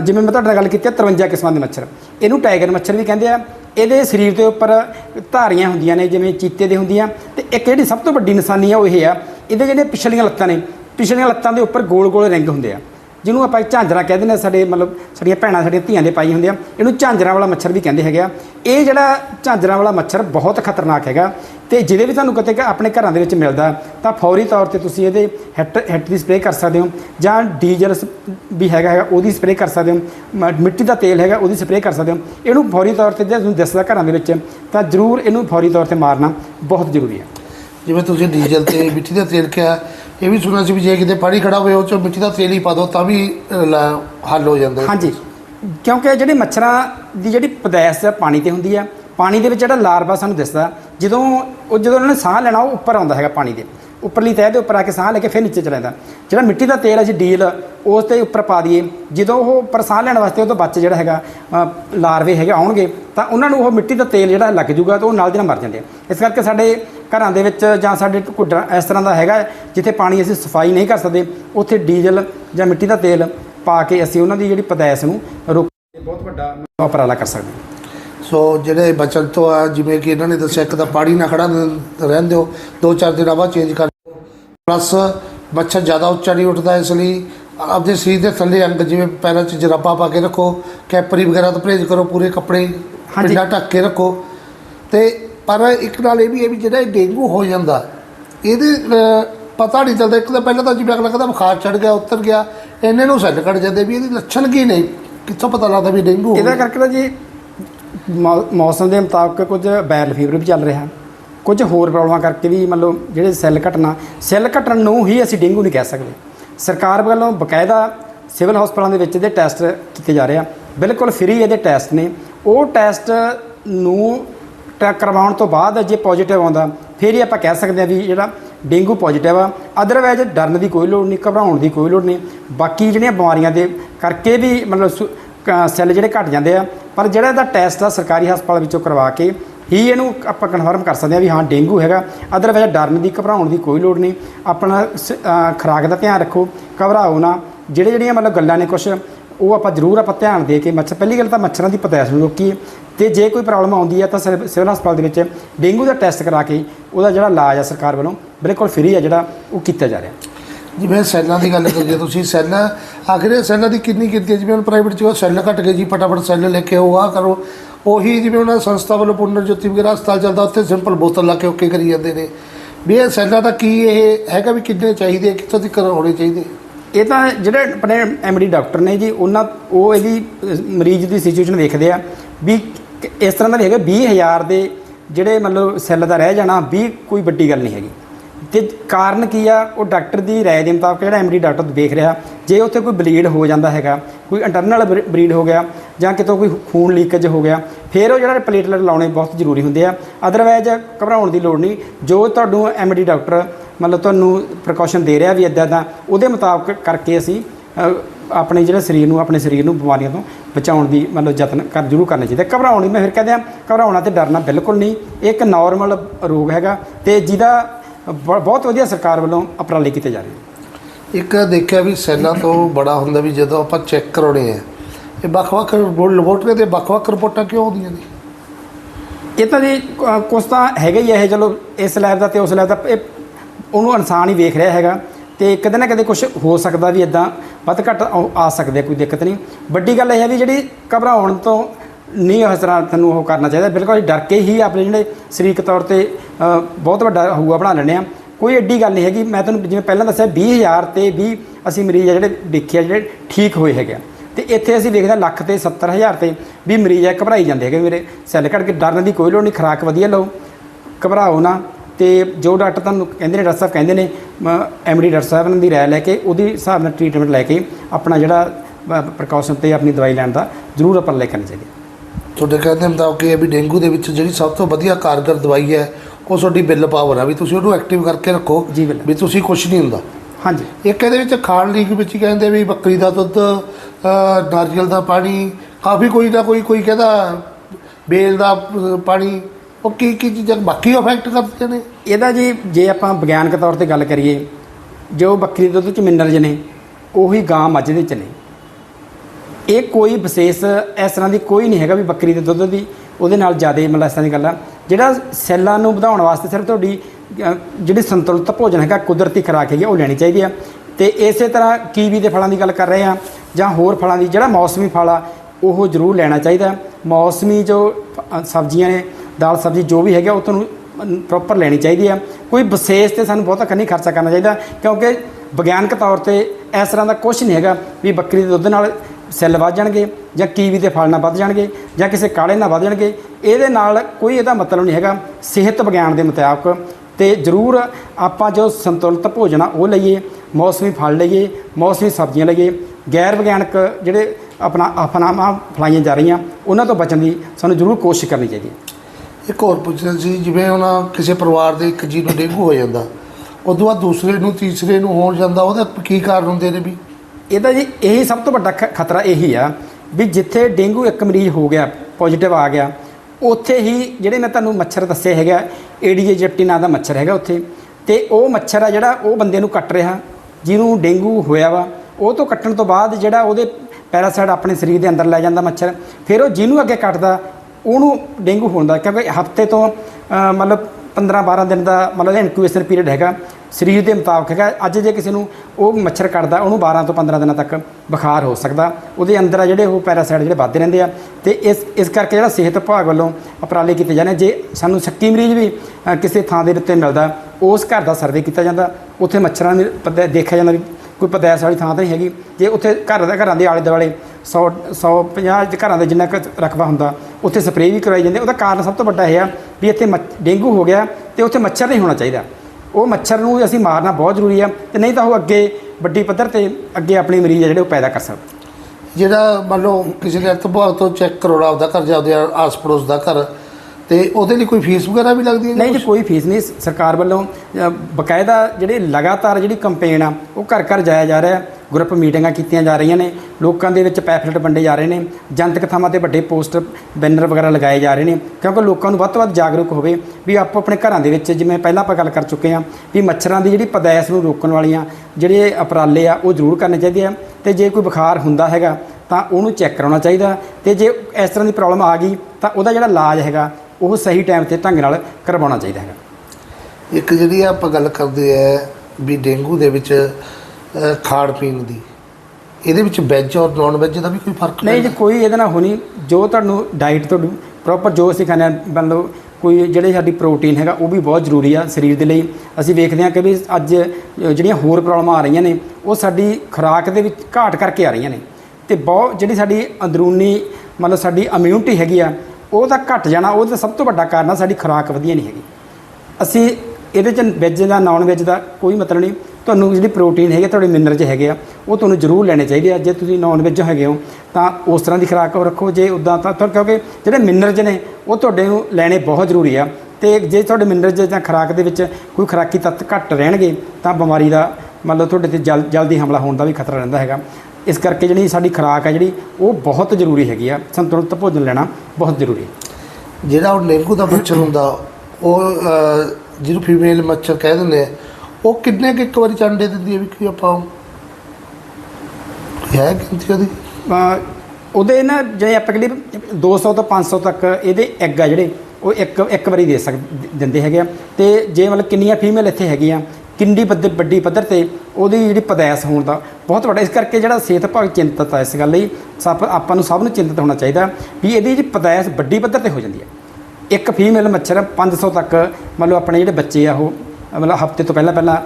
ਜਿਵੇਂ ਮੈਂ ਤੁਹਾਡੇ ਨਾਲ ਗੱਲ ਕੀਤੀ ਹੈ 53 ਕਿਸਮਾਂ ਦੇ ਮੱਛਰ। ਇਹਨੂੰ ਟਾਈਗਰ ਮੱਛਰ ਵੀ ਕਹਿੰਦੇ ਆ। ਇਹਦੇ ਸਰੀਰ ਦੇ ਉੱਪਰ ਧਾਰੀਆਂ ਹੁੰਦੀਆਂ ਨੇ, ਜਿਵੇਂ ਚੀਤੇ ਦੇ ਹੁੰਦੀਆਂ। ਤੇ ਇੱਕ ਜਿਹੜੀ ਸਭ ਤੋਂ ਵੱਡੀ ਨਿਸ਼ਾਨੀ ਆ ਉਹ ਇਹ ਆ। ਇਹਦੇ ਜਿਹੜੇ ਪਿਛਲੀਆਂ ਲੱਤਾਂ ਨੇ, ਪਿਛਲੀਆਂ ਲੱਤਾਂ ਦੇ ਉੱਪਰ ਗੋਲ-ਗੋਲ ਰਿੰਗ ਹੁੰਦੇ ਆ। ਜਿਹਨੂੰ ਆਪਾਂ ਝਾਂਜਰਾ ਕਹਿੰਦੇ ਨੇ ਸਾਡੇ ਮਤਲਬ ਸਾਡੀਆਂ ਭੈਣਾਂ, ਸਾਡੀਆਂ ਧੀਆਂ ਦੇ ਪਾਈ ਹੁੰਦੇ ਆ, ਇਹਨੂੰ ਝਾਂਜਰਾਂ ਵਾਲਾ ਮੱਛਰ ਵੀ ਕਹਿੰਦੇ ਹੈਗੇ ਆ। ਇਹ ਜਿਹੜਾ ਝਾਂਜਰਾਂ ਵਾਲਾ ਮੱਛਰ ਬਹੁਤ ਖਤਰਨਾਕ ਹੈਗਾ ਤੇ ਜਿਹਦੇ ਵੀ ਤੁਹਾਨੂੰ ਕਿਤੇ ਆਪਣੇ ਘਰਾਂ ਦੇ ਵਿੱਚ ਮਿਲਦਾ, ਤਾਂ ਫੌਰੀ ਤੌਰ ਤੇ ਤੁਸੀਂ ਇਹਦੇ ਹੈਟ, ਹਿੱਟ ਦੀ ਸਪਰੇਅ ਕਰ ਸਕਦੇ ਹੋ, ਜਾਂ ਡੀਜ਼ਲ ਵੀ ਹੈਗਾ ਹੈਗਾ, ਉਹਦੀ ਸਪਰੇਅ ਕਰ ਸਕਦੇ ਹੋ, ਮ- ਮਿੱਟੀ ਦਾ ਤੇਲ ਹੈਗਾ, ਉਹਦੀ ਸਪਰੇਅ ਕਰ ਸਕਦੇ ਹੋ। ਇਹਨੂੰ ਫੌਰੀ ਤੌਰ ਤੇ ਜੇ ਤੁਹਾਨੂੰ ਦਿਸਦਾ ਘਰਾਂ ਦੇ ਵਿੱਚ, ਤਾਂ ਜ਼ਰੂਰ ਇਹਨੂੰ ਫੌਰੀ ਤੌਰ ਤੇ ਮਾਰਨਾ ਬਹੁਤ ਜ਼ਰੂਰੀ ਹੈ। ਜਿਵੇਂ ਤੁਸੀਂ ਡੀਜ਼ਲ ਤੇ ਮਿੱਟੀ ਦਾ ਤੇਲ ਕਿਹਾ ਇਹ ਵੀ ਸੁਣਿਆ ਸੀ ਵੀ ਜੇ ਕਿਤੇ ਪਾਣੀ ਖੜਾ ਹੋਵੇ ਉਹ ਚ ਮਿੱਟੀ ਦਾ ਤੇਲ ਹੀ ਪਾ ਦਿਓ ਤਾਂ ਵੀ ਅ, ਲਾ- ਹੱਲ ਹੋ ਜਾਂਦਾ ਹੈ। ਹਾਂਜੀ ਕਿਉਂਕਿ ਜਿਹੜੇ ਮੱਛਰਾਂ ਦੀ ਜਿਹੜੀ ਪਦੈਸ ਹੈ ਪਾਣੀ ਤੇ ਹੁੰਦੀ ਆ ਪਾਣੀ ਦੇ ਵਿੱਚ ਜਿਹੜਾ ਲਾਰਵਾ ਸਾਨੂੰ ਦਿਸਦਾ ਜਦੋਂ ਉਹ ਜਦੋਂ ਉਹਨਾਂ ਨੇ ਸਾਹ ਲੈਣਾ ਉਹ ਉੱਪਰ ਆਉਂਦਾ ਹੈਗਾ ਪਾਣੀ ਦੇ ਉੱਪਰਲੀ ਤਹਿ ਦੇ ਉੱਪਰ ਆ ਕੇ ਸਾਹ ਲੈ ਕੇ ਫਿਰ ਨੀਚੇ ਚਲਾ ਜਾਂਦਾ। ਜਿਹੜਾ ਮਿੱਟੀ ਦਾ ਤੇਲ ਅਸੀਂ ਡੀਲ, ਉਸ ਤੇ ਉੱਪਰ ਪਾ ਦਈਏ। ਜਦੋਂ ਉਹ ਉੱਪਰ ਸਾਹ ਲੈਣ ਵਾਸਤੇ ਉਹ ਤੋਂ ਬੱਚ ਜਿਹੜਾ ਹੈਗਾ ਲਾਰਵੇ ਹੈਗੇ ਆਉਣਗੇ, ਤਾਂ ਉਹਨਾਂ ਨੂੰ ਉਹ ਮਿੱਟੀ ਦਾ ਤੇਲ ਜਿਹੜਾ ਲੱਗ ਜੂਗਾ ਤਾਂ ਉਹ ਨਾਲ ਦੀ ਨਾਲ ਮਰ ਜਾਂਦੇ ਆ। ਇਸ ਕਰਕੇ ਸਾਡੇ ਘਰਾਂ ਦੇ ਵਿੱਚ ਜਾਂ ਸਾਡੇ ਕੁੱਡਾ ਇਸ ਤਰ੍ਹਾਂ ਦਾ ਹੈਗਾ, ਜਿੱਥੇ ਪਾਣੀ ਅਸੀਂ ਸਫ਼ਾਈ ਨਹੀਂ ਕਰ ਸਕਦੇ, ਉੱਥੇ ਡੀਜ਼ਲ ਜਾਂ ਮਿੱਟੀ ਦਾ ਤੇਲ ਪਾ ਕੇ ਅਸੀਂ ਉਹਨਾਂ ਦੀ ਜਿਹੜੀ ਪਦਾਇਸ਼ ਨੂੰ ਰੋਕ ਬਹੁਤ ਵੱਡਾ ਉਪਰਾਲਾ ਕਰ ਸਕਦੇ ਹਾਂ। ਸੋ ਜਿਹੜੇ ਬਚਨ ਤੋਂ ਆ, ਜਿਵੇਂ ਕਿ ਇਹਨਾਂ ਨੇ ਦੱਸਿਆ, ਇੱਕ ਤਾਂ ਪਾਣੀ ਨਾ ਖੜਾ ਨ- ਰਹਿੰਦੇ ਹੋ, ਦੋ ਚਾਰ ਦਿਨਾਂ ਬਾਅਦ ਚੇਂਜ ਕਰ ਪਲੱਸ ਮੱਛਰ ਜ਼ਿਆਦਾ ਉੱਚਾ ਨਹੀਂ ਉੱਠਦਾ ਇਸ ਲਈ ਆਪਦੇ ਸਰੀਰ ਦੇ ਥੱਲੇ ਅੰਗ ਜਿਵੇਂ ਪੈਰਾਂ 'ਚ ਜਰਾਬਾਂ ਪਾ ਕੇ ਰੱਖੋ ਕੈਪਰੀ ਵਗੈਰਾ ਤੋਂ ਪਰਹੇਜ਼ ਕਰੋ ਪੂਰੇ ਕੱਪੜੇ। ਪਿੰਡਾ ਢੱਕ ਕੇ ਰੱਖੋ ਤੇ ਪਰ ਇੱਕ ਨਾਲ ਇਹ ਵੀ ਇਹ ਵੀ ਜਿਹੜਾ ਇਹ ਡੇਂਗੂ ਹੋ ਜਾਂਦਾ ਇਹਦੇ ਪਤਾ ਨਹੀਂ ਚੱਲਦਾ ਇੱਕ ਤਾਂ ਪਹਿਲਾਂ ਤਾਂ ਜਿਵੇਂ ਕਹਿੰਦਾ ਬੁਖਾਰ ਚੜ ਗਿਆ ਉਤਰ ਗਿਆ ਇੰਨੇ ਨੂੰ ਸੈੱਲ ਕੱਢ ਜਾਂਦੇ ਵੀ ਇਹਦੇ ਲੱਛਣ ਕੀ ਨੇ ਕਿੱਥੋਂ ਪਤਾ ਲੱਗਦਾ ਵੀ ਡੇਂਗੂ ਹੋ ਇਹਦਾ? ਕਰਕੇ ਤਾਂ ਜੀ ਮੌਸਮ ਦੇ ਮੁਤਾਬਕ ਕੁਝ ਵਾਇਰਲ ਫੀਵਰ ਵੀ ਚੱਲ ਰਿਹਾ ਕੁਝ ਹੋਰ ਪ੍ਰੋਬਲਮਾਂ ਕਰਕੇ ਵੀ ਮਤਲਬ ਜਿਹੜੇ ਸੈੱਲ ਘਟਣਾ ਸੈੱਲ ਘਟਣ ਨੂੰ ਹੀ ਅਸੀਂ ਡੇਂਗੂ ਨਹੀਂ ਕਹਿ ਸਕਦੇ। ਸਰਕਾਰ ਵੱਲੋਂ ਬਕਾਇਦਾ ਸਿਵਲ ਹਸਪਤਾਲਾਂ ਦੇ ਵਿੱਚ ਇਹਦੇ ਟੈਸਟ ਕੀਤੇ ਜਾ ਰਹੇ ਆ। ਬਿਲਕੁਲ ਫ੍ਰੀ ਇਹਦੇ ਟੈਸਟ ਨੇ। ਉਹ ਟੈਸਟ ਨੂੰ ਟੈਕ ਕਰਵਾਉਣ ਤੋਂ ਬਾਅਦ ਜੇ ਪੋਜ਼ਿਟਿਵ ਆਉਂਦਾ, ਫਿਰ ਹੀ ਆਪਾਂ ਕਹਿ ਸਕਦੇ ਆ ਵੀ ਜਿਹੜਾ ਡੇਂਗੂ ਪੋਜ਼ਿਟਿਵ ਆ। ਅਦਰਵਾਈਜ਼ ਡਰਨ ਦੀ ਕੋਈ ਲੋੜ ਨਹੀਂ, ਘਬਰਾਉਣ ਦੀ ਕੋਈ ਲੋੜ ਨਹੀਂ। ਬਾਕੀ ਜਿਹੜੀਆਂ ਬਿਮਾਰੀਆਂ ਦੇ ਕਰਕੇ ਵੀ ਮਤਲਬ ਸੁ- ਕ- ਸੈੱਲ ਜਿਹੜੇ ਘਟ ਜਾਂਦੇ ਆ, ਪਰ ਜਿਹੜਾ ਇਹਦਾ ਟੈਸਟ ਆ ਸਰਕਾਰੀ ਹਸਪਤਾਲ ਵਿੱਚੋਂ ਕਰਵਾ ਕੇ ਹੀ ਇਹਨੂੰ ਆਪਾਂ ਕਨਫਰਮ ਕਰ ਸਕਦੇ ਆ ਵੀ ਹਾਂ, ਡੇਂਗੂ ਹੈਗਾ। ਅਦਰਵਾਈਜ਼ ਡਰਨ ਦੀ, ਘਬਰਾਉਣ ਦੀ ਕੋਈ ਲੋੜ ਨਹੀਂ। ਆਪਣਾ ਸ- ਖੁਰਾਕ ਦਾ ਧਿਆਨ ਰੱਖੋ, ਘਬਰਾਓ ਨਾ। ਜਿਹੜੇ, ਜਿਹੜੀਆਂ ਮਤਲਬ ਗੱਲਾਂ ਨੇ ਕੁਝ ਉਹ ਆਪਾਂ ਜ਼ਰੂਰ ਆਪਾਂ ਧਿਆਨ ਦੇ ਕੇ ਮੱਛਰ ਪਹਿਲੀ ਗੱਲ ਤਾਂ ਮੱਛਰਾਂ ਦੀ ਪਤੈਸ਼ ਨੂੰ ਰੋਕੀਏ। ਤੇ ਜੇ ਕੋਈ ਪ੍ਰੋਬਲਮ ਆਉਂਦੀ ਹੈ ਤਾਂ ਸਿਵ- ਸਿਵਲ ਹਸਪਤਾਲ ਦੇ ਵਿੱਚ ਡੇਂਗੂ ਦਾ ਟੈਸਟ ਕਰਾ ਕੇ ਉਹਦਾ ਜਿਹੜਾ ਇਲਾਜ ਆ ਸਰਕਾਰ ਵੱਲੋਂ, ਬਿਲਕੁਲ ਫ੍ਰੀ ਆ ਜਿਹੜਾ ਉਹ ਕੀਤਾ ਜਾ ਰਿਹਾ। ਜਿਵੇਂ ਸੈੱਲਾਂ ਦੀ ਗੱਲ ਕਰੀਏ ਤੁਸੀਂ, ਸੈੱਲਾਂ ਆਖਿਰ ਸੈੱਲਾਂ ਦੀ ਕਿੰਨੀ ਕੀਤੀ ਹੈ, ਜਿਵੇਂ ਹੁਣ ਪ੍ਰਾਈਵੇਟ 'ਚ ਉਹ ਸੈੱਲ ਘਟ ਗਏ ਜੀ, ਫਟਾਫਟ ਸੈੱਲ ਲੈ ਕੇ ਆਓ, ਆਹ ਕਰੋ। ਉਹੀ ਜਿਵੇਂ ਉਹਨਾਂ ਸੰਸਥਾ ਵੱਲੋਂ ਪੁਨਰ ਜੋਤੀ ਵਗੈਰਾ ਹਸਪਤਾਲ ਚੱਲਦਾ, ਉੱਥੇ ਸਿੰਪਲ ਬੋਤਲ ਲਾ ਕੇ ਓਕੇ ਕਰੀ ਜਾਂਦੇ ਨੇ। ਵੀ ਇਹ ਸੈੱਲਾਂ ਦਾ ਕੀ ਇਹ ਹੈਗਾ ਵੀ ਕਿੰਨੇ ਚਾਹੀਦੇ ਕਿੱਥੋਂ ਤੱਕ ਹੋਣੇ ਚਾਹੀਦੇ? ਇਹ ਤਾਂ ਜਿਹੜੇ ਆਪਣੇ ਐਮਡੀ ਡਾਕਟਰ ਨੇ ਜੀ, ਉਹਨਾਂ, ਉਹ ਇਹਦੀ ਮਰੀਜ਼ ਦੀ ਸਿਚੁਏਸ਼ਨ ਵੇਖਦੇ ਆ ਵੀ ਇਸ ਤਰ੍ਹਾਂ ਦਾ ਨਹੀਂ ਹੈਗਾ 20000 ਦੇ ਜਿਹੜੇ ਮਤਲਬ ਸੈੱਲ ਦਾ ਰਹਿ ਜਾਣਾ ਵੀ ਕੋਈ ਵੱਡੀ ਗੱਲ ਨਹੀਂ ਹੈਗੀ। ਤੇ ਕਾਰਨ ਕੀ ਆ? ਉਹ ਡਾਕਟਰ ਦੀ ਰਾਏ ਦੇ ਮੁਤਾਬਕ ਜਿਹੜਾ ਐਮਡੀ ਡਾਕਟਰ ਦੇਖ ਰਿਹਾ, ਜੇ ਉੱਥੇ ਕੋਈ ਬਲੀਡ ਹੋ ਜਾਂਦਾ ਹੈਗਾ, ਕੋਈ ਇੰਟਰਨਲ ਬਲੀਡ ਹੋ ਗਿਆ ਜਾਂ ਕਿਤੋਂ ਕੋਈ ਖੂਨ ਲੀਕੇਜ ਹੋ ਗਿਆ, ਫਿਰ ਉਹ ਜਿਹੜਾ ਪਲੇਟਲੇਟ ਲਾਉਣੇ ਬਹੁਤ ਜ਼ਰੂਰੀ ਹੁੰਦੇ ਆ। ਅਦਰਵਾਈਜ਼ ਘਬਰਾਉਣ ਦੀ ਲੋੜ ਨਹੀਂ। ਜੋ ਤੁਹਾਨੂੰ ਐਮਡੀ ਡਾਕਟਰ ਮਤਲਬ ਤੁਹਾਨੂੰ ਪ੍ਰੀਕਾਸ਼ਨ ਦੇ ਰਿਹਾ ਵੀ ਇਦਾਂ ਦਾ, ਉਹਦੇ ਮੁਤਾਬਕ ਕਰਕੇ ਅਸੀਂ ਆਪਣੇ ਜਿਹੜੇ ਸਰੀਰ ਨੂੰ, ਆਪਣੇ ਸਰੀਰ ਨੂੰ ਬਿਮਾਰੀਆਂ ਤੋਂ ਬਚਾਉਣ ਦੀ ਮਤਲਬ ਯਤਨ ਕਰ, ਜ਼ਰੂਰ ਕਰਨਾ ਚਾਹੀਦਾ। ਘਬਰਾਉਣ ਦੀ ਮੈਂ ਫਿਰ ਕਹਿੰਦੇ ਆ ਘਬਰਾਉਣਾ ਤੇ ਡਰਨਾ ਬਿਲਕੁਲ ਨਹੀਂ। ਇਹ ਇੱਕ ਨਾਰਮਲ ਰੋਗ ਹੈਗਾ ਤੇ ਜਿਹਦਾ ਬਹੁਤ ਵਧੀਆ ਸਰਕਾਰ ਵੱਲੋਂ ਉਪਰਾਲੇ ਕੀਤੇ ਜਾ ਰਹੇ ਨੇ। ਇੱਕ ਦੇਖਿਆ ਵੀ ਸੈੱਲਾਂ ਤੋਂ ਬੜਾ ਹੁੰਦਾ ਵੀ ਜਦੋਂ ਆਪਾਂ ਚੈੱਕ ਕਰਾਉਣੇ ਆ ਇਹ ਵੱਖ-ਵੱਖ ਲੈਬੋਰਟਰੀ ਦੇ ਵੱਖ-ਵੱਖ ਰਿਪੋਰਟਾਂ ਕਿਉਂ ਆਉਂਦੀਆਂ ਨੇ? ਇਹ ਤਾਂ ਜੀ ਕੁਛ ਤਾਂ ਹੈਗਾ ਹੀ ਇਹ ਚਲੋ ਇਸ ਲੈਬ ਦਾ ਤੇ ਉਸ ਲੈਬ ਦਾ ਇਹ ਉਹਨੂੰ ਇਨਸਾਨ ਹੀ ਵੇਖ ਰਿਹਾ ਹੈਗਾ ਤੇ ਕਦੇ ਨਾ ਕਦੇ ਕੁਝ ਹੋ ਸਕਦਾ ਵੀ ਇਦਾਂ ਵੱਧ ਘੱਟ ਆ ਸਕਦੇ ਕੋਈ ਦਿੱਕਤ ਨਹੀਂ। ਵੱਡੀ ਗੱਲ ਇਹ ਹੈ ਵੀ ਜਿਹੜੀ ਘਬਰਾਉਣ ਤੋਂ ਨਹੀਂ ਤਰ੍ਹਾਂ ਤੁਹਾਨੂੰ ਉਹ ਕਰਨਾ ਚਾਹੀਦਾ ਬਿਲਕੁਲ ਡਰ ਕੇ ਹੀ ਆਪਣੇ ਜਿਹੜੇ ਸਰੀਰਕ ਤੌਰ ਤੇ ਬਹੁਤ ਵੱਡਾ ਹੂਆ ਬਣਾ ਲੈਂਦੇ ਆ ਕੋਈ ਐਡੀ ਗੱਲ ਨਹੀਂ ਹੈਗੀ। ਮੈਂ ਤੁਹਾਨੂੰ ਜਿਵੇਂ ਪਹਿਲਾਂ ਦੱਸਿਆ 20000 ਤੇ 20 ਅਸੀਂ ਮਰੀਜ਼ ਆ ਜਿਹੜੇ ਦੇਖਿਆ, ਜਿਹੜੇ ਠੀਕ ਹੋਏ ਹੈਗੇ ਆ। ਤੇ ਇੱਥੇ ਅਸੀਂ ਦੇਖਦੇ ਹਾਂ ਲੱਖ ਤੇ 70000 ਤੇ ਵੀ ਮਰੀਜ਼ ਆ, ਘਬਰਾਈ ਜਾਂਦੇ ਹੈਗੇ ਮੇਰੇ। ਸੈੱਲ ਘੜ ਕੇ ਡਰਨ ਦੀ ਕੋਈ ਲੋੜ ਨਹੀਂ, ਖੁਰਾਕ ਵਧੀਆ ਲਓ। ਘਬਰਾਓ ਨਾ। ਤੇ ਜੋ ਡਾਕਟਰ ਤੁਹਾਨੂੰ ਕਹਿੰਦੇ ਨੇ, ਡਾਕਟਰ ਸਾਹਿਬ ਕਹਿੰਦੇ ਨੇ ਐਮਡੀ ਡਾਕਟਰ ਸਾਹਿਬ ਦੀ ਰਾਏ ਲੈ ਕੇ, ਉਹਦੇ ਹਿਸਾਬ ਨਾਲ ਟ੍ਰੀਟਮੈਂਟ ਲੈ ਕੇ ਆਪਣਾ ਜਿਹੜਾ ਪ੍ਰੀਕਾਸ਼ਨ ਤੇ ਆਪਣੀ ਦਵਾਈ ਲੈਣ ਦਾ ਜ਼ਰੂਰ ਆਪਾਂ ਲੈ ਕਰਨਾ ਚਾਹੀਦਾ। ਤੁਹਾਡੇ ਕਹਿੰਦੇ ਮੁਤਾਬਕ ਇਹ ਹੈ ਵੀ ਡੇਂਗੂ ਦੇ ਵਿੱਚ ਜਿਹੜੀ ਸਭ ਤੋਂ ਵਧੀਆ ਕਾਰਗਰ ਦਵਾਈ ਹੈ ਉਹ ਤੁਹਾਡੀ ਬਿੱਲ ਪਾਵਰ ਆ ਵੀ ਤੁਸੀਂ ਉਹਨੂੰ ਐਕਟਿਵ ਕਰਕੇ ਰੱਖੋ ਜੀ। ਵੀ ਤੁਸੀਂ ਕੁਝ ਨਹੀਂ ਹੁੰਦਾ। ਹਾਂਜੀ। ਇੱਕ ਇਹਦੇ ਵਿੱਚ ਖਾਣ ਲਈ ਵਿੱਚ ਕਹਿੰਦੇ ਵੀ ਬੱਕਰੀ ਦਾ ਦੁੱਧ ਅ, ਨਾਰੀਅਲ ਦਾ ਪਾਣੀ ਕਾਫੀ ਕੋਈ ਨਾ ਕੋਈ ਕੋਈ ਕਹਿੰਦਾ ਬੇਲ ਦਾ ਅ, ਪਾਣੀ ਉਹ ਕੀ ਕੀ ਚੀਜ਼ਾਂ ਬਾਕੀ ਅਫੈਕਟ ਕਰਦੀਆਂ ਨੇ। ਇਹਦਾ ਜੀ ਜੇ ਆਪਾਂ ਵਿਗਿਆਨਕ ਤੌਰ ਤੇ ਗੱਲ ਕਰੀਏ ਜੋ ਬੱਕਰੀ ਦੇ ਦੁੱਧ ਚ ਮਿਨਰਲਸ ਨੇ ਉਹੀ ਗਾਂ ਮੱਝ ਦੇ ਚ ਨੇ। ਇਹ ਕੋਈ ਵਿਸ਼ੇਸ਼ ਇਸ ਤਰ੍ਹਾਂ ਦੀ ਕੋਈ ਨਹੀਂ ਹੈਗਾ ਵੀ ਬੱਕਰੀ ਦੇ ਦੁੱਧ ਦੀ ਉਹਦੇ ਨਾਲ ਜ਼ਿਆਦਾ ਮਤਲਬ ਇਸ ਤਰ੍ਹਾਂ ਦੀ ਗੱਲ ਆ। ਜਿਹੜਾ ਸੈੱਲਾਂ ਨੂੰ ਵਧਾਉਣ ਵਾਸਤੇ ਸਿਰਫ ਤੁਹਾਡੀ ਜਿਹੜੀ ਸੰਤੁਲਿਤ ਭੋਜਨ ਹੈਗਾ, ਕੁਦਰਤੀ ਖੁਰਾਕ ਹੈਗੀ, ਉਹ ਲੈਣੀ ਚਾਹੀਦੀ ਆ। ਤੇ ਇਸੇ ਤਰ੍ਹਾਂ ਕੀਵੀ ਦੇ ਫਲਾਂ ਦੀ ਗੱਲ ਕਰ ਰਹੇ ਆ, ਜਾਂ ਹੋਰ ਫਲਾਂ ਦੀ, ਜਿਹੜਾ ਮੌਸਮੀ ਫਲ ਆ, ਉਹ ਜ਼ਰੂਰ ਲੈਣਾ ਚਾਹੀਦਾ ਮੌਸਮੀ ਜੋ ਸਬਜ਼ੀਆਂ ਨੇ, ਦਾਲ ਸਬਜ਼ੀ ਜੋ ਵੀ ਹੈਗਾ ਉਹ ਤੁਹਾਨੂੰ ਪ੍ਰੋਪਰ ਲੈਣੀ ਚਾਹੀਦੀ ਆ। ਕੋਈ ਵਿਸ਼ੇਸ਼ ਤੇ ਸਾਨੂੰ ਬਹੁਤਾ ਨਹੀਂ ਖਰਚਾ ਕਰਨਾ ਚਾਹੀਦਾ, ਕਿਉਂਕਿ ਵਿਗਿਆਨਕ ਤੌਰ ਤੇ ਇਸ ਤਰ੍ਹਾਂ ਦਾ ਕੁਝ ਨਹੀਂ ਹੈਗਾ ਵੀ ਬੱਕਰੀ ਦੇ ਦੁੱਧ ਨਾਲ ਸੈੱਲ ਵੱਧ ਜਾਣਗੇ, ਜਾਂ ਕੀਵੀ ਦੇ ਫਲ ਨਾਲ ਵੱਧ ਜਾਣਗੇ, ਜਾਂ ਕਿਸੇ ਕਾੜੇ ਨਾਲ ਵੱਧ ਜਾਣਗੇ। ਇਹਦੇ ਨਾਲ ਕੋਈ ਇਹਦਾ ਮਤਲਬ ਨਹੀਂ ਹੈਗਾ ਸਿਹਤ ਵਿਗਿਆਨ ਦੇ ਮੁਤਾਬਕ। ਤੇ ਜ਼ਰੂਰ ਆਪਾਂ ਜੋ ਸੰਤੁਲਿਤ ਭੋਜਨ ਆ ਉਹ ਲਈਏ ਮੌਸਮੀ ਫਲ ਲਈਏ ਮੌਸਮੀ ਸਬਜ਼ੀਆਂ ਲਈਏ। ਗੈਰ ਵਿਗਿਆਨਕ ਜਿਹੜੇ ਆਪਣਾ ਅਫਨਾਵਾਂ ਫਲਾਈਆਂ ਜਾ ਰਹੀਆਂ ਉਹਨਾਂ ਤੋਂ ਬਚਣ ਦੀ ਸਾਨੂੰ ਜ਼ਰੂਰ ਕੋਸ਼ਿਸ਼ ਕਰਨੀ ਚਾਹੀਦੀ ਹੈ। ਇੱਕ ਹੋਰ ਪੁੱਛਣਾ ਸੀ ਜਿਵੇਂ ਹੁਣ ਕਿਸੇ ਪਰਿਵਾਰ ਦੇ ਇੱਕ ਜੀ ਨੂੰ ਡੇਂਗੂ ਹੋ ਜਾਂਦਾ ਉਦੋਂ ਬਾਅਦ ਦੂਸਰੇ ਨੂੰ ਤੀਸਰੇ ਨੂੰ ਹੋ ਜਾਂਦਾ ਉਹਦੇ ਕੀ ਕਾਰਨ ਹੁੰਦੇ ਨੇ ਵੀ? ਇਹਦਾ ਜੀ ਇਹੀ ਸਭ ਤੋਂ ਵੱਡਾ ਖਤਰਾ ਇਹੀ ਆ ਵੀ ਜਿੱਥੇ ਡੇਂਗੂ ਇੱਕ ਮਰੀਜ਼ ਹੋ ਗਿਆ ਪੋਜ਼ਿਟਿਵ ਆ ਗਿਆ ਉੱਥੇ ਹੀ ਜਿਹੜੇ ਮੈਂ ਤੁਹਾਨੂੰ ਮੱਛਰ ਦੱਸੇ ਹੈਗਾ ਏਡੀਜ ਇਜਿਪਟੀ ਨਾਂ ਦਾ ਮੱਛਰ ਹੈਗਾ ਉੱਥੇ। ਤੇ ਉਹ ਮੱਛਰ ਆ ਜਿਹੜਾ ਉਹ ਬੰਦੇ ਨੂੰ ਕੱਟ ਰਿਹਾ, ਜਿਹਨੂੰ ਡੇਂਗੂ ਹੋਇਆ ਵਾ। ਉਹ ਤੋਂ ਕੱਟਣ ਤੋਂ ਬਾਅਦ ਜਿਹੜਾ ਉਹਦੇ ਪੈਰਾਸਾਈਟ ਆਪਣੇ ਸਰੀਰ ਦੇ ਅੰਦਰ ਲੈ ਜਾਂਦਾ ਮੱਛਰ। ਫਿਰ ਉਹ ਜਿਹਨੂੰ ਅੱਗੇ ਕੱਟਦਾ, ਉਹਨੂੰ ਡੇਂਗੂ ਹੁੰਦਾ ਕਿਉਂਕਿ ਹਫ਼ਤੇ ਤੋਂ ਮਤਲਬ 15 12 ਦਿਨ ਦਾ ਮਤਲਬ ਇਨਕੂਬੇਸ਼ਨ ਪੀਰੀਅਡ ਹੈਗਾ। ਸਰੀਰ ਦੇ ਮੁਤਾਬਕ ਹੈਗਾ। ਅੱਜ ਜੇ ਕਿਸੇ ਨੂੰ ਉਹ ਮੱਛਰ ਕੱਟਦਾ ਉਹਨੂੰ 12 ਤੋਂ 15 ਦਿਨਾਂ ਤੱਕ ਬੁਖਾਰ ਹੋ ਸਕਦਾ। ਉਹਦੇ ਅੰਦਰ ਆ ਜਿਹੜੇ ਉਹ ਪੈਰਾਸਾਈਟ ਜਿਹੜੇ ਵੱਧਦੇ ਰਹਿੰਦੇ ਆ। ਤੇ ਇਸ ਇਸ ਕਰਕੇ ਜਿਹੜਾ ਸਿਹਤ ਵਿਭਾਗ ਵੱਲੋਂ ਉਪਰਾਲੇ ਕੀਤੇ ਜਾਂਦੇ ਜੇ ਸਾਨੂੰ ਸ਼ੱਕੀ ਮਰੀਜ਼ ਵੀ ਕਿਸੇ ਥਾਂ ਦੇ ਉੱਤੇ ਮਿਲਦਾ, ਉਸ ਘਰ ਦਾ ਸਰਵੇ ਕੀਤਾ ਜਾਂਦਾ। ਉੱਥੇ ਮੱਛਰਾਂ ਦੇ ਪਤਾ ਦੇਖਿਆ ਜਾਂਦਾ ਵੀ ਕੋਈ ਪਦੈਸ਼ ਵਾਲੀ ਥਾਂ ਤਾਂ ਨਹੀਂ ਹੈਗੀ। ਜੇ ਉੱਥੇ ਘਰ ਦਾ, ਘਰਾਂ ਦੇ ਆਲੇ ਦੁਆਲੇ 100 150 ਘਰਾਂ ਦੇ ਜਿੰਨਾ ਕੁ ਰਕਬਾ ਹੁੰਦਾ, ਉੱਥੇ ਸਪਰੇਅ ਵੀ ਕਰਵਾਈ ਜਾਂਦੀ ਉਹਦਾ ਕਾਰਨ ਸਭ ਤੋਂ ਵੱਡਾ ਇਹ ਆ ਵੀ ਇੱਥੇ ਮੱਛ- ਡੇਂਗੂ ਹੋ ਗਿਆ ਤੇ ਉੱਥੇ ਮੱਛਰ ਨਹੀਂ ਹੋਣਾ ਚਾਹੀਦਾ। ਉਹ ਮੱਛਰ ਨੂੰ ਅਸੀਂ ਮਾਰਨਾ ਬਹੁਤ ਜ਼ਰੂਰੀ ਆ ਤੇ ਨਹੀਂ ਤਾਂ ਉਹ ਅੱਗੇ ਵੱਡੀ ਪੱਧਰ ਤੇ ਅੱਗੇ ਆਪਣੇ ਮਰੀਜ਼ ਆ ਜਿਹੜੇ ਉਹ ਪੈਦਾ ਕਰ ਸਕਦੇ ਜਿਹੜਾ ਮੰਨ ਲਓ ਕਿਸੇ ਨੇ ਅਰਥ ਤੋਂ ਚੈੱਕ ਕਰਾਉਣਾ ਆਪਦਾ ਘਰ ਜਾਂ ਉਹਦੇ ਆਸ ਪੜੋਸ ਦਾ ਘਰ ਤੇ ਉਹਦੇ ਲਈ ਕੋਈ ਫੀਸ ਵਗੈਰਾ ਵੀ ਲੱਗਦੀ ਹੈ ਨਹੀਂ ਜੀ ਕੋਈ ਫੀਸ ਨਹੀਂ ਸਰਕਾਰ ਵੱਲੋਂ ਬਕਾਇਦਾ ਜਿਹੜੇ ਲਗਾਤਾਰ ਜਿਹੜੀ ਕੰਪੇਨ ਆ ਉਹ ਘਰ ਘਰ ਜਾਇਆ ਜਾ ਰਿਹਾ ਗਰੁੱਪ ਮੀਟਿੰਗਾਂ ਕੀਤੀਆਂ ਜਾ ਰਹੀਆਂ ਨੇ। ਲੋਕਾਂ ਦੇ ਵਿੱਚ ਪੈਫਲੇਟ ਵੰਡੇ ਜਾ ਰਹੇ ਨੇ। ਜਨਤਕ ਥਾਵਾਂ ਤੇ ਵੱਡੇ ਪੋਸਟਰ ਬੈਨਰ ਵਗੈਰਾ ਲਗਾਏ ਜਾ ਰਹੇ ਨੇ। ਕਿਉਂਕਿ ਲੋਕਾਂ ਨੂੰ ਵੱਧ ਤੋਂ ਵੱਧ ਜਾਗਰੂਕ ਹੋਵੇ ਵੀ ਆਪੋ ਆਪਣੇ ਘਰਾਂ ਦੇ ਵਿੱਚ ਜਿਵੇਂ ਪਹਿਲਾਂ ਆਪਾਂ ਗੱਲ ਕਰ ਚੁੱਕੇ ਹਾਂ ਵੀ ਮੱਛਰਾਂ ਦੀ ਜਿਹੜੀ ਪਦਾਇਸ਼ ਨੂੰ ਰੋਕਣ ਵਾਲੀਆਂ ਜਿਹੜੇ ਉਪਰਾਲੇ ਆ ਉਹ ਜ਼ਰੂਰ ਕਰਨੇ ਚਾਹੀਦੇ ਆ। ਤੇ ਜੇ ਕੋਈ ਬੁਖਾਰ ਹੁੰਦਾ ਹੈਗਾ ਤਾਂ ਉਹਨੂੰ ਚੈੱਕ ਕਰਾਉਣਾ ਚਾਹੀਦਾ। ਤੇ ਜੇ ਇਸ ਤਰ੍ਹਾਂ ਦੀ ਪ੍ਰੋਬਲਮ ਆ ਗਈ ਤਾਂ ਉਹਦਾ ਜਿਹੜਾ ਇਲਾਜ ਹੈਗਾ ਉਹ ਸਹੀ ਟਾਈਮ ਤੇ ਢੰਗ ਨਾਲ ਕਰਵਾਉਣਾ ਚਾਹੀਦਾ ਹੈਗਾ। ਇੱਕ ਜਿਹੜੀ ਆਪਾਂ ਗੱਲ ਕਰਦੇ ਆ ਵੀ ਡੇਂਗੂ ਦੇ ਵਿੱਚ ਖਾਣ ਪੀਣ ਦੀ ਇਹਦੇ ਵਿੱਚ ਵੈਜ ਔਰ ਨਾਨ ਵੈਜ ਦਾ ਵੀ ਕੋਈ ਫ਼ਰਕ ਨਹੀਂ ਜੀ? ਕੋਈ ਇਹਦੇ ਨਾਲ ਹੋਣੀ ਜੋ ਤੁਹਾਨੂੰ ਡਾਈਟ ਤੋਂ ਪ੍ਰੋਪਰ ਜੋ ਅਸੀਂ ਹਾਂ ਮਤਲਬ ਕੋਈ ਜਿਹੜੇ ਸਾਡੀ ਪ੍ਰੋਟੀਨ ਹੈਗਾ ਉਹ ਵੀ ਬਹੁਤ ਜ਼ਰੂਰੀ ਆ ਸਰੀਰ ਦੇ ਲਈ। ਅਸੀਂ ਵੇਖਦੇ ਹਾਂ ਕਿ ਵੀ ਅੱਜ ਜਿਹੜੀਆਂ ਹੋਰ ਪ੍ਰੋਬਲਮਾਂ ਆ ਰਹੀਆਂ ਨੇ ਉਹ ਸਾਡੀ ਖੁਰਾਕ ਦੇ ਵਿੱਚ ਘਾਟ ਕਰਕੇ ਆ ਰਹੀਆਂ ਨੇ। ਤੇ ਬਹੁਤ ਜਿਹੜੀ ਸਾਡੀ ਅੰਦਰੂਨੀ ਮਤਲਬ ਸਾਡੀ ਇਮਿਊਨਿਟੀ ਹੈਗੀ ਆ ਉਹ ਤਾਂ ਘਟ ਜਾਣਾ ਉਹਦਾ ਸਭ ਤੋਂ ਵੱਡਾ ਕਾਰਨ ਆ, ਸਾਡੀ ਖੁਰਾਕ ਵਧੀਆ ਨਹੀਂ ਹੈਗੀ। ਅਸੀਂ ਇਹਦੇ ਚ ਵੈਜ ਦਾ ਨਾਨ ਵੈਜ ਦਾ ਕੋਈ ਮਤਲਬ ਨਹੀਂ, ਤੁਹਾਨੂੰ ਜਿਹੜੀ ਪ੍ਰੋਟੀਨ ਹੈਗੇ ਤੁਹਾਡੇ ਮਿਨਰਲਸ ਹੈਗੇ ਆ, ਉਹ ਤੁਹਾਨੂੰ ਜ਼ਰੂਰ ਲੈਣੇ ਚਾਹੀਦੇ ਆ। ਜੇ ਤੁਸੀਂ ਨਾਨ ਵੈਜ ਹੈਗੇ ਹੋ, ਤਾਂ ਉਸ ਤਰ੍ਹਾਂ ਦੀ ਖੁਰਾਕ ਰੱਖੋ। ਜੇ ਉਦਾਂ ਤਾਂ ਕਿਉਂਕਿ ਜਿਹੜੇ ਮਿਨਰਲਸ ਨੇ, ਉਹ ਤੁਹਾਡੇ ਨੂੰ ਲੈਣੇ ਬਹੁਤ ਜ਼ਰੂਰੀ ਆ। ਤੇ ਜੇ ਤੁਹਾਡੇ ਮਿਨਰਲਸ ਜਾਂ ਖੁਰਾਕ ਦੇ ਵਿੱਚ ਕੋਈ ਖੁਰਾਕੀ ਤੱਤ ਘੱਟ ਰਹਿਣਗੇ, ਤਾਂ ਬਿਮਾਰੀ ਦਾ ਮਤਲਬ ਤੁਹਾਡੇ ਤੇ ਜਲ, ਜਲਦੀ ਹਮਲਾ ਹੋਣ ਦਾ ਵੀ ਖਤਰਾ ਰਹਿੰਦਾ ਹੈਗਾ। ਇਸ ਕਰਕੇ ਜਿਹੜੀ ਸਾਡੀ ਖੁਰਾਕ ਹੈ ਜਿਹੜੀ ਉਹ ਬਹੁਤ ਜ਼ਰੂਰੀ ਹੈਗੀ ਆ। ਸੰਤੁਲਿਤ ਭੋਜਨ ਲੈਣਾ ਬਹੁਤ ਜ਼ਰੂਰੀ ਜਿਹੜਾ ਉਹ ਡੇਂਗੂ ਦਾ ਮੱਛਰ ਹੁੰਦਾ ਉਹ ਜਿਹਨੂੰ ਫੀਮੇਲ ਮੱਛਰ ਕਹਿ ਦਿੰਦੇ ਆ ਉਹ ਕਿੰਨੇ ਕੁ ਇੱਕ ਵਾਰੀ ਚ ਅੰਡੇ ਦਿੰਦੀ ਹੈ ਵੀ ਕੀ ਆਪਾਂ ਹੈ ਗਿਣਤੀ ਉਹਦੀ? ਉਹਦੇ ਨਾ ਜੇ ਆਪਾਂ ਕਹਦੇ 200 ਤੋਂ 500 ਤੱਕ ਇਹਦੇ ਐਗ ਆ ਜਿਹੜੇ ਉਹ ਇੱਕ ਇੱਕ ਵਾਰੀ ਦੇ ਸਕ ਦਿੰਦੇ ਹੈਗੇ ਆ। ਤੇ ਜੇ ਮਤਲਬ ਕਿੰਨੀਆਂ ਫੀਮੇਲ ਇੱਥੇ ਹੈਗੀਆਂ ਕਿੰਨੀ ਵੱਧ ਵੱਡੀ ਪੱਧਰ ਤੇ ਉਹਦੀ ਜਿਹੜੀ ਪਦਾਇਸ਼ ਹੋਣ ਦਾ ਬਹੁਤ ਵੱਡਾ, ਇਸ ਕਰਕੇ ਜਿਹੜਾ ਸਿਹਤ ਵਿਭਾਗ ਚਿੰਤਤ ਹੈ ਇਸ ਗੱਲ ਲਈ ਸਭ, ਆਪਾਂ ਨੂੰ ਸਭ ਨੂੰ ਚਿੰਤਤ ਹੋਣਾ ਚਾਹੀਦਾ ਵੀ ਇਹਦੀ ਜਿਹੜੀ ਪਦਾਇਸ਼ ਵੱਡੀ ਪੱਧਰ ਤੇ ਹੋ ਜਾਂਦੀ ਹੈ। ਇੱਕ ਫੀਮੇਲ ਮੱਛਰ 500 ਤੱਕ ਮਤਲਬ ਆਪਣੇ ਜਿਹੜੇ ਬੱਚੇ ਆ ਉਹ, ਮਤਲਬ ਹਫ਼ਤੇ ਤੋਂ ਪਹਿਲਾਂ ਪਹਿਲਾਂ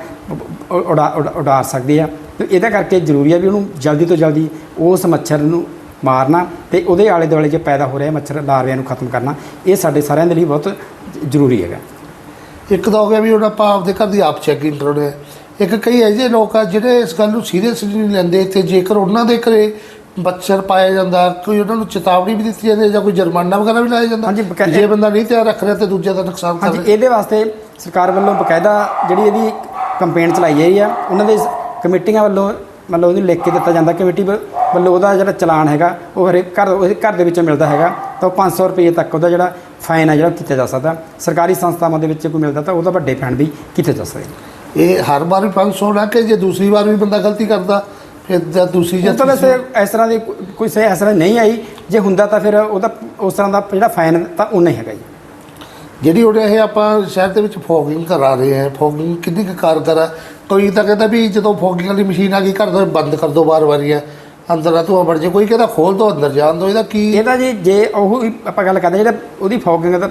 ਉਡਾ, ਉਡਾ- ਉਡਾਰ ਸਕਦੇ ਆ। ਤੇ ਇਹਦਾ ਕਰਕੇ ਜ਼ਰੂਰੀ ਆ ਵੀ ਉਹਨੂੰ ਜਲਦੀ ਤੋਂ ਜਲਦੀ ਉਸ ਮੱਛਰ ਨੂੰ ਮਾਰਨਾ ਤੇ ਉਹਦੇ ਆਲੇ ਦੁਆਲੇ ਜੇ ਪੈਦਾ ਹੋ ਰਿਹਾ ਮੱਛਰ ਲਾਰਵਿਆਂ ਨੂੰ ਖਤਮ ਕਰਨਾ, ਇਹ ਸਾਡੇ ਸਾਰਿਆਂ ਦੇ ਲਈ ਬਹੁਤ ਜ਼ਰੂਰੀ ਹੈਗਾ। ਇੱਕ ਤਾਂ ਹੋ ਗਿਆ ਵੀ ਹੁਣ ਆਪਾਂ ਆਪਦੇ ਘਰ ਦੀ ਆਪ ਚੈਕਿੰਗ ਕਰਾਉਣੇ ਇੱਕ ਕਈ ਅਜਿਹੇ ਲੋਕ ਆ ਜਿਹੜੇ ਇਸ ਗੱਲ ਨੂੰ ਸੀਰੀਅਸਲੀ ਨਹੀਂ ਲੈਂਦੇ। ਤੇ ਜੇਕਰ ਉਹਨਾਂ ਦੇ ਘਰੇ ਮੱਛਰ ਪਾਇਆ ਜਾਂਦਾ ਕੋਈ ਉਹਨਾਂ ਨੂੰ ਚੇਤਾਵਨੀ ਵੀ ਦਿੱਤੀ ਜਾਂਦੀ ਹੈ ਜਾਂ ਕੋਈ ਜੁਰਮਾਨਾ ਵਗੈਰਾ ਵੀ ਲਾਇਆ ਜਾਂਦਾ ਜੇ ਬੰਦਾ ਨਹੀਂ ਧਿਆਨ ਰੱਖ ਰਿਹਾ ਤੇ ਦੂਜੇ ਦਾ ਨੁਕਸਾਨ ਕਰ ਹਾਂਜੀ ਰਿਹਾ। ਇਹਦੇ ਵਾਸਤੇ ਸਰਕਾਰ ਵੱਲੋਂ ਬਕਾਇਦਾ ਜਿਹੜੀ ਇਹਦੀ ਕੰਪੇਨ ਚਲਾਈ ਗਈ ਆ ਉਹਨਾਂ ਦੇ ਕਮੇਟੀਆਂ ਵੱਲੋਂ ਮਤਲਬ ਉਹਨੂੰ ਲਿਖ ਕੇ ਦਿੱਤਾ ਜਾਂਦਾ। ਕਮੇਟੀ ਵੱਲੋਂ ਉਹਦਾ ਜਿਹੜਾ ਚਲਾਨ ਹੈਗਾ ਉਹ ਹਰੇਕ ਘਰ ਘਰ ਦੇ ਵਿੱਚੋਂ ਮਿਲਦਾ ਹੈਗਾ। ਤਾਂ ਉਹ 500 ਰੁਪਏ ਤੱਕ ਉਹਦਾ ਜਿਹੜਾ ਫਾਈਨ ਹੈ ਜਿਹੜਾ ਉਹ ਕੀਤਾ ਜਾ ਸਕਦਾ। ਸਰਕਾਰੀ ਸੰਸਥਾਵਾਂ ਦੇ ਵਿੱਚ ਕੋਈ ਮਿਲਦਾ ਤਾਂ ਉਹਦਾ ਵੱਡੇ ਫਾਈਨ ਵੀ ਕੀਤੇ ਜਾ ਸਕਦੇ ਇਹ ਹਰ ਵਾਰ ਵੀ 500 ਨਾ ਕਿ ਜੇ ਦੂਸਰੀ ਵਾਰ ਵੀ ਬੰਦਾ ਗਲਤੀ ਕਰਦਾ ਫਿਰ ਜਾਂ ਦੂਸਰੀ ਜਾਂ ਉਹ ਤਾਂ ਵੈਸੇ ਇਸ ਤਰ੍ਹਾਂ ਦੀ ਕੋਈ ਸਹੀ ਇਸ ਤਰ੍ਹਾਂ ਨਹੀਂ ਆਈ। ਜੇ ਹੁੰਦਾ ਤਾਂ ਫਿਰ ਉਹਦਾ ਉਸ ਤਰ੍ਹਾਂ ਦਾ ਜਿਹੜਾ ਫਾਈਨ ਤਾਂ ਉਨਾ ਹੀ ਹੈਗਾ ਜੀ। ਜਿਹੜੀ ਉਹ ਇਹ ਆਪਾਂ ਸ਼ਹਿਰ ਦੇ ਵਿੱਚ ਫੋਗਿੰਗ ਕਰਾ ਰਹੇ ਹਾਂ ਫੋਗਿੰਗ ਕਿੰਨੀ ਕੁ ਕਾਰਗਰ ਆ ਕੋਈ ਤਾਂ ਕਹਿੰਦਾ ਵੀ ਜਦੋਂ ਫੋਗਿੰਗ ਵਾਲੀ ਮਸ਼ੀਨ ਆ ਗਈ ਘਰ ਦਾ ਬੰਦ ਕਰ ਦੋ ਬਾਰ ਵਾਰੀ ਆ ਅੰਦਰ ਆ ਧੂਆ ਵੜ ਜੇ, ਕੋਈ ਕਹਿੰਦਾ ਖੋਲ ਦੋ, ਅੰਦਰ ਜਾਣ ਦੋ, ਇਹਦਾ ਕੀ? ਇਹਦਾ ਜੀ, ਜੇ ਉਹ ਆਪਾਂ ਗੱਲ ਕਰਦੇ ਜਿਹੜਾ ਉਹਦੀ ਫੋਗਿੰਗ ਦਾ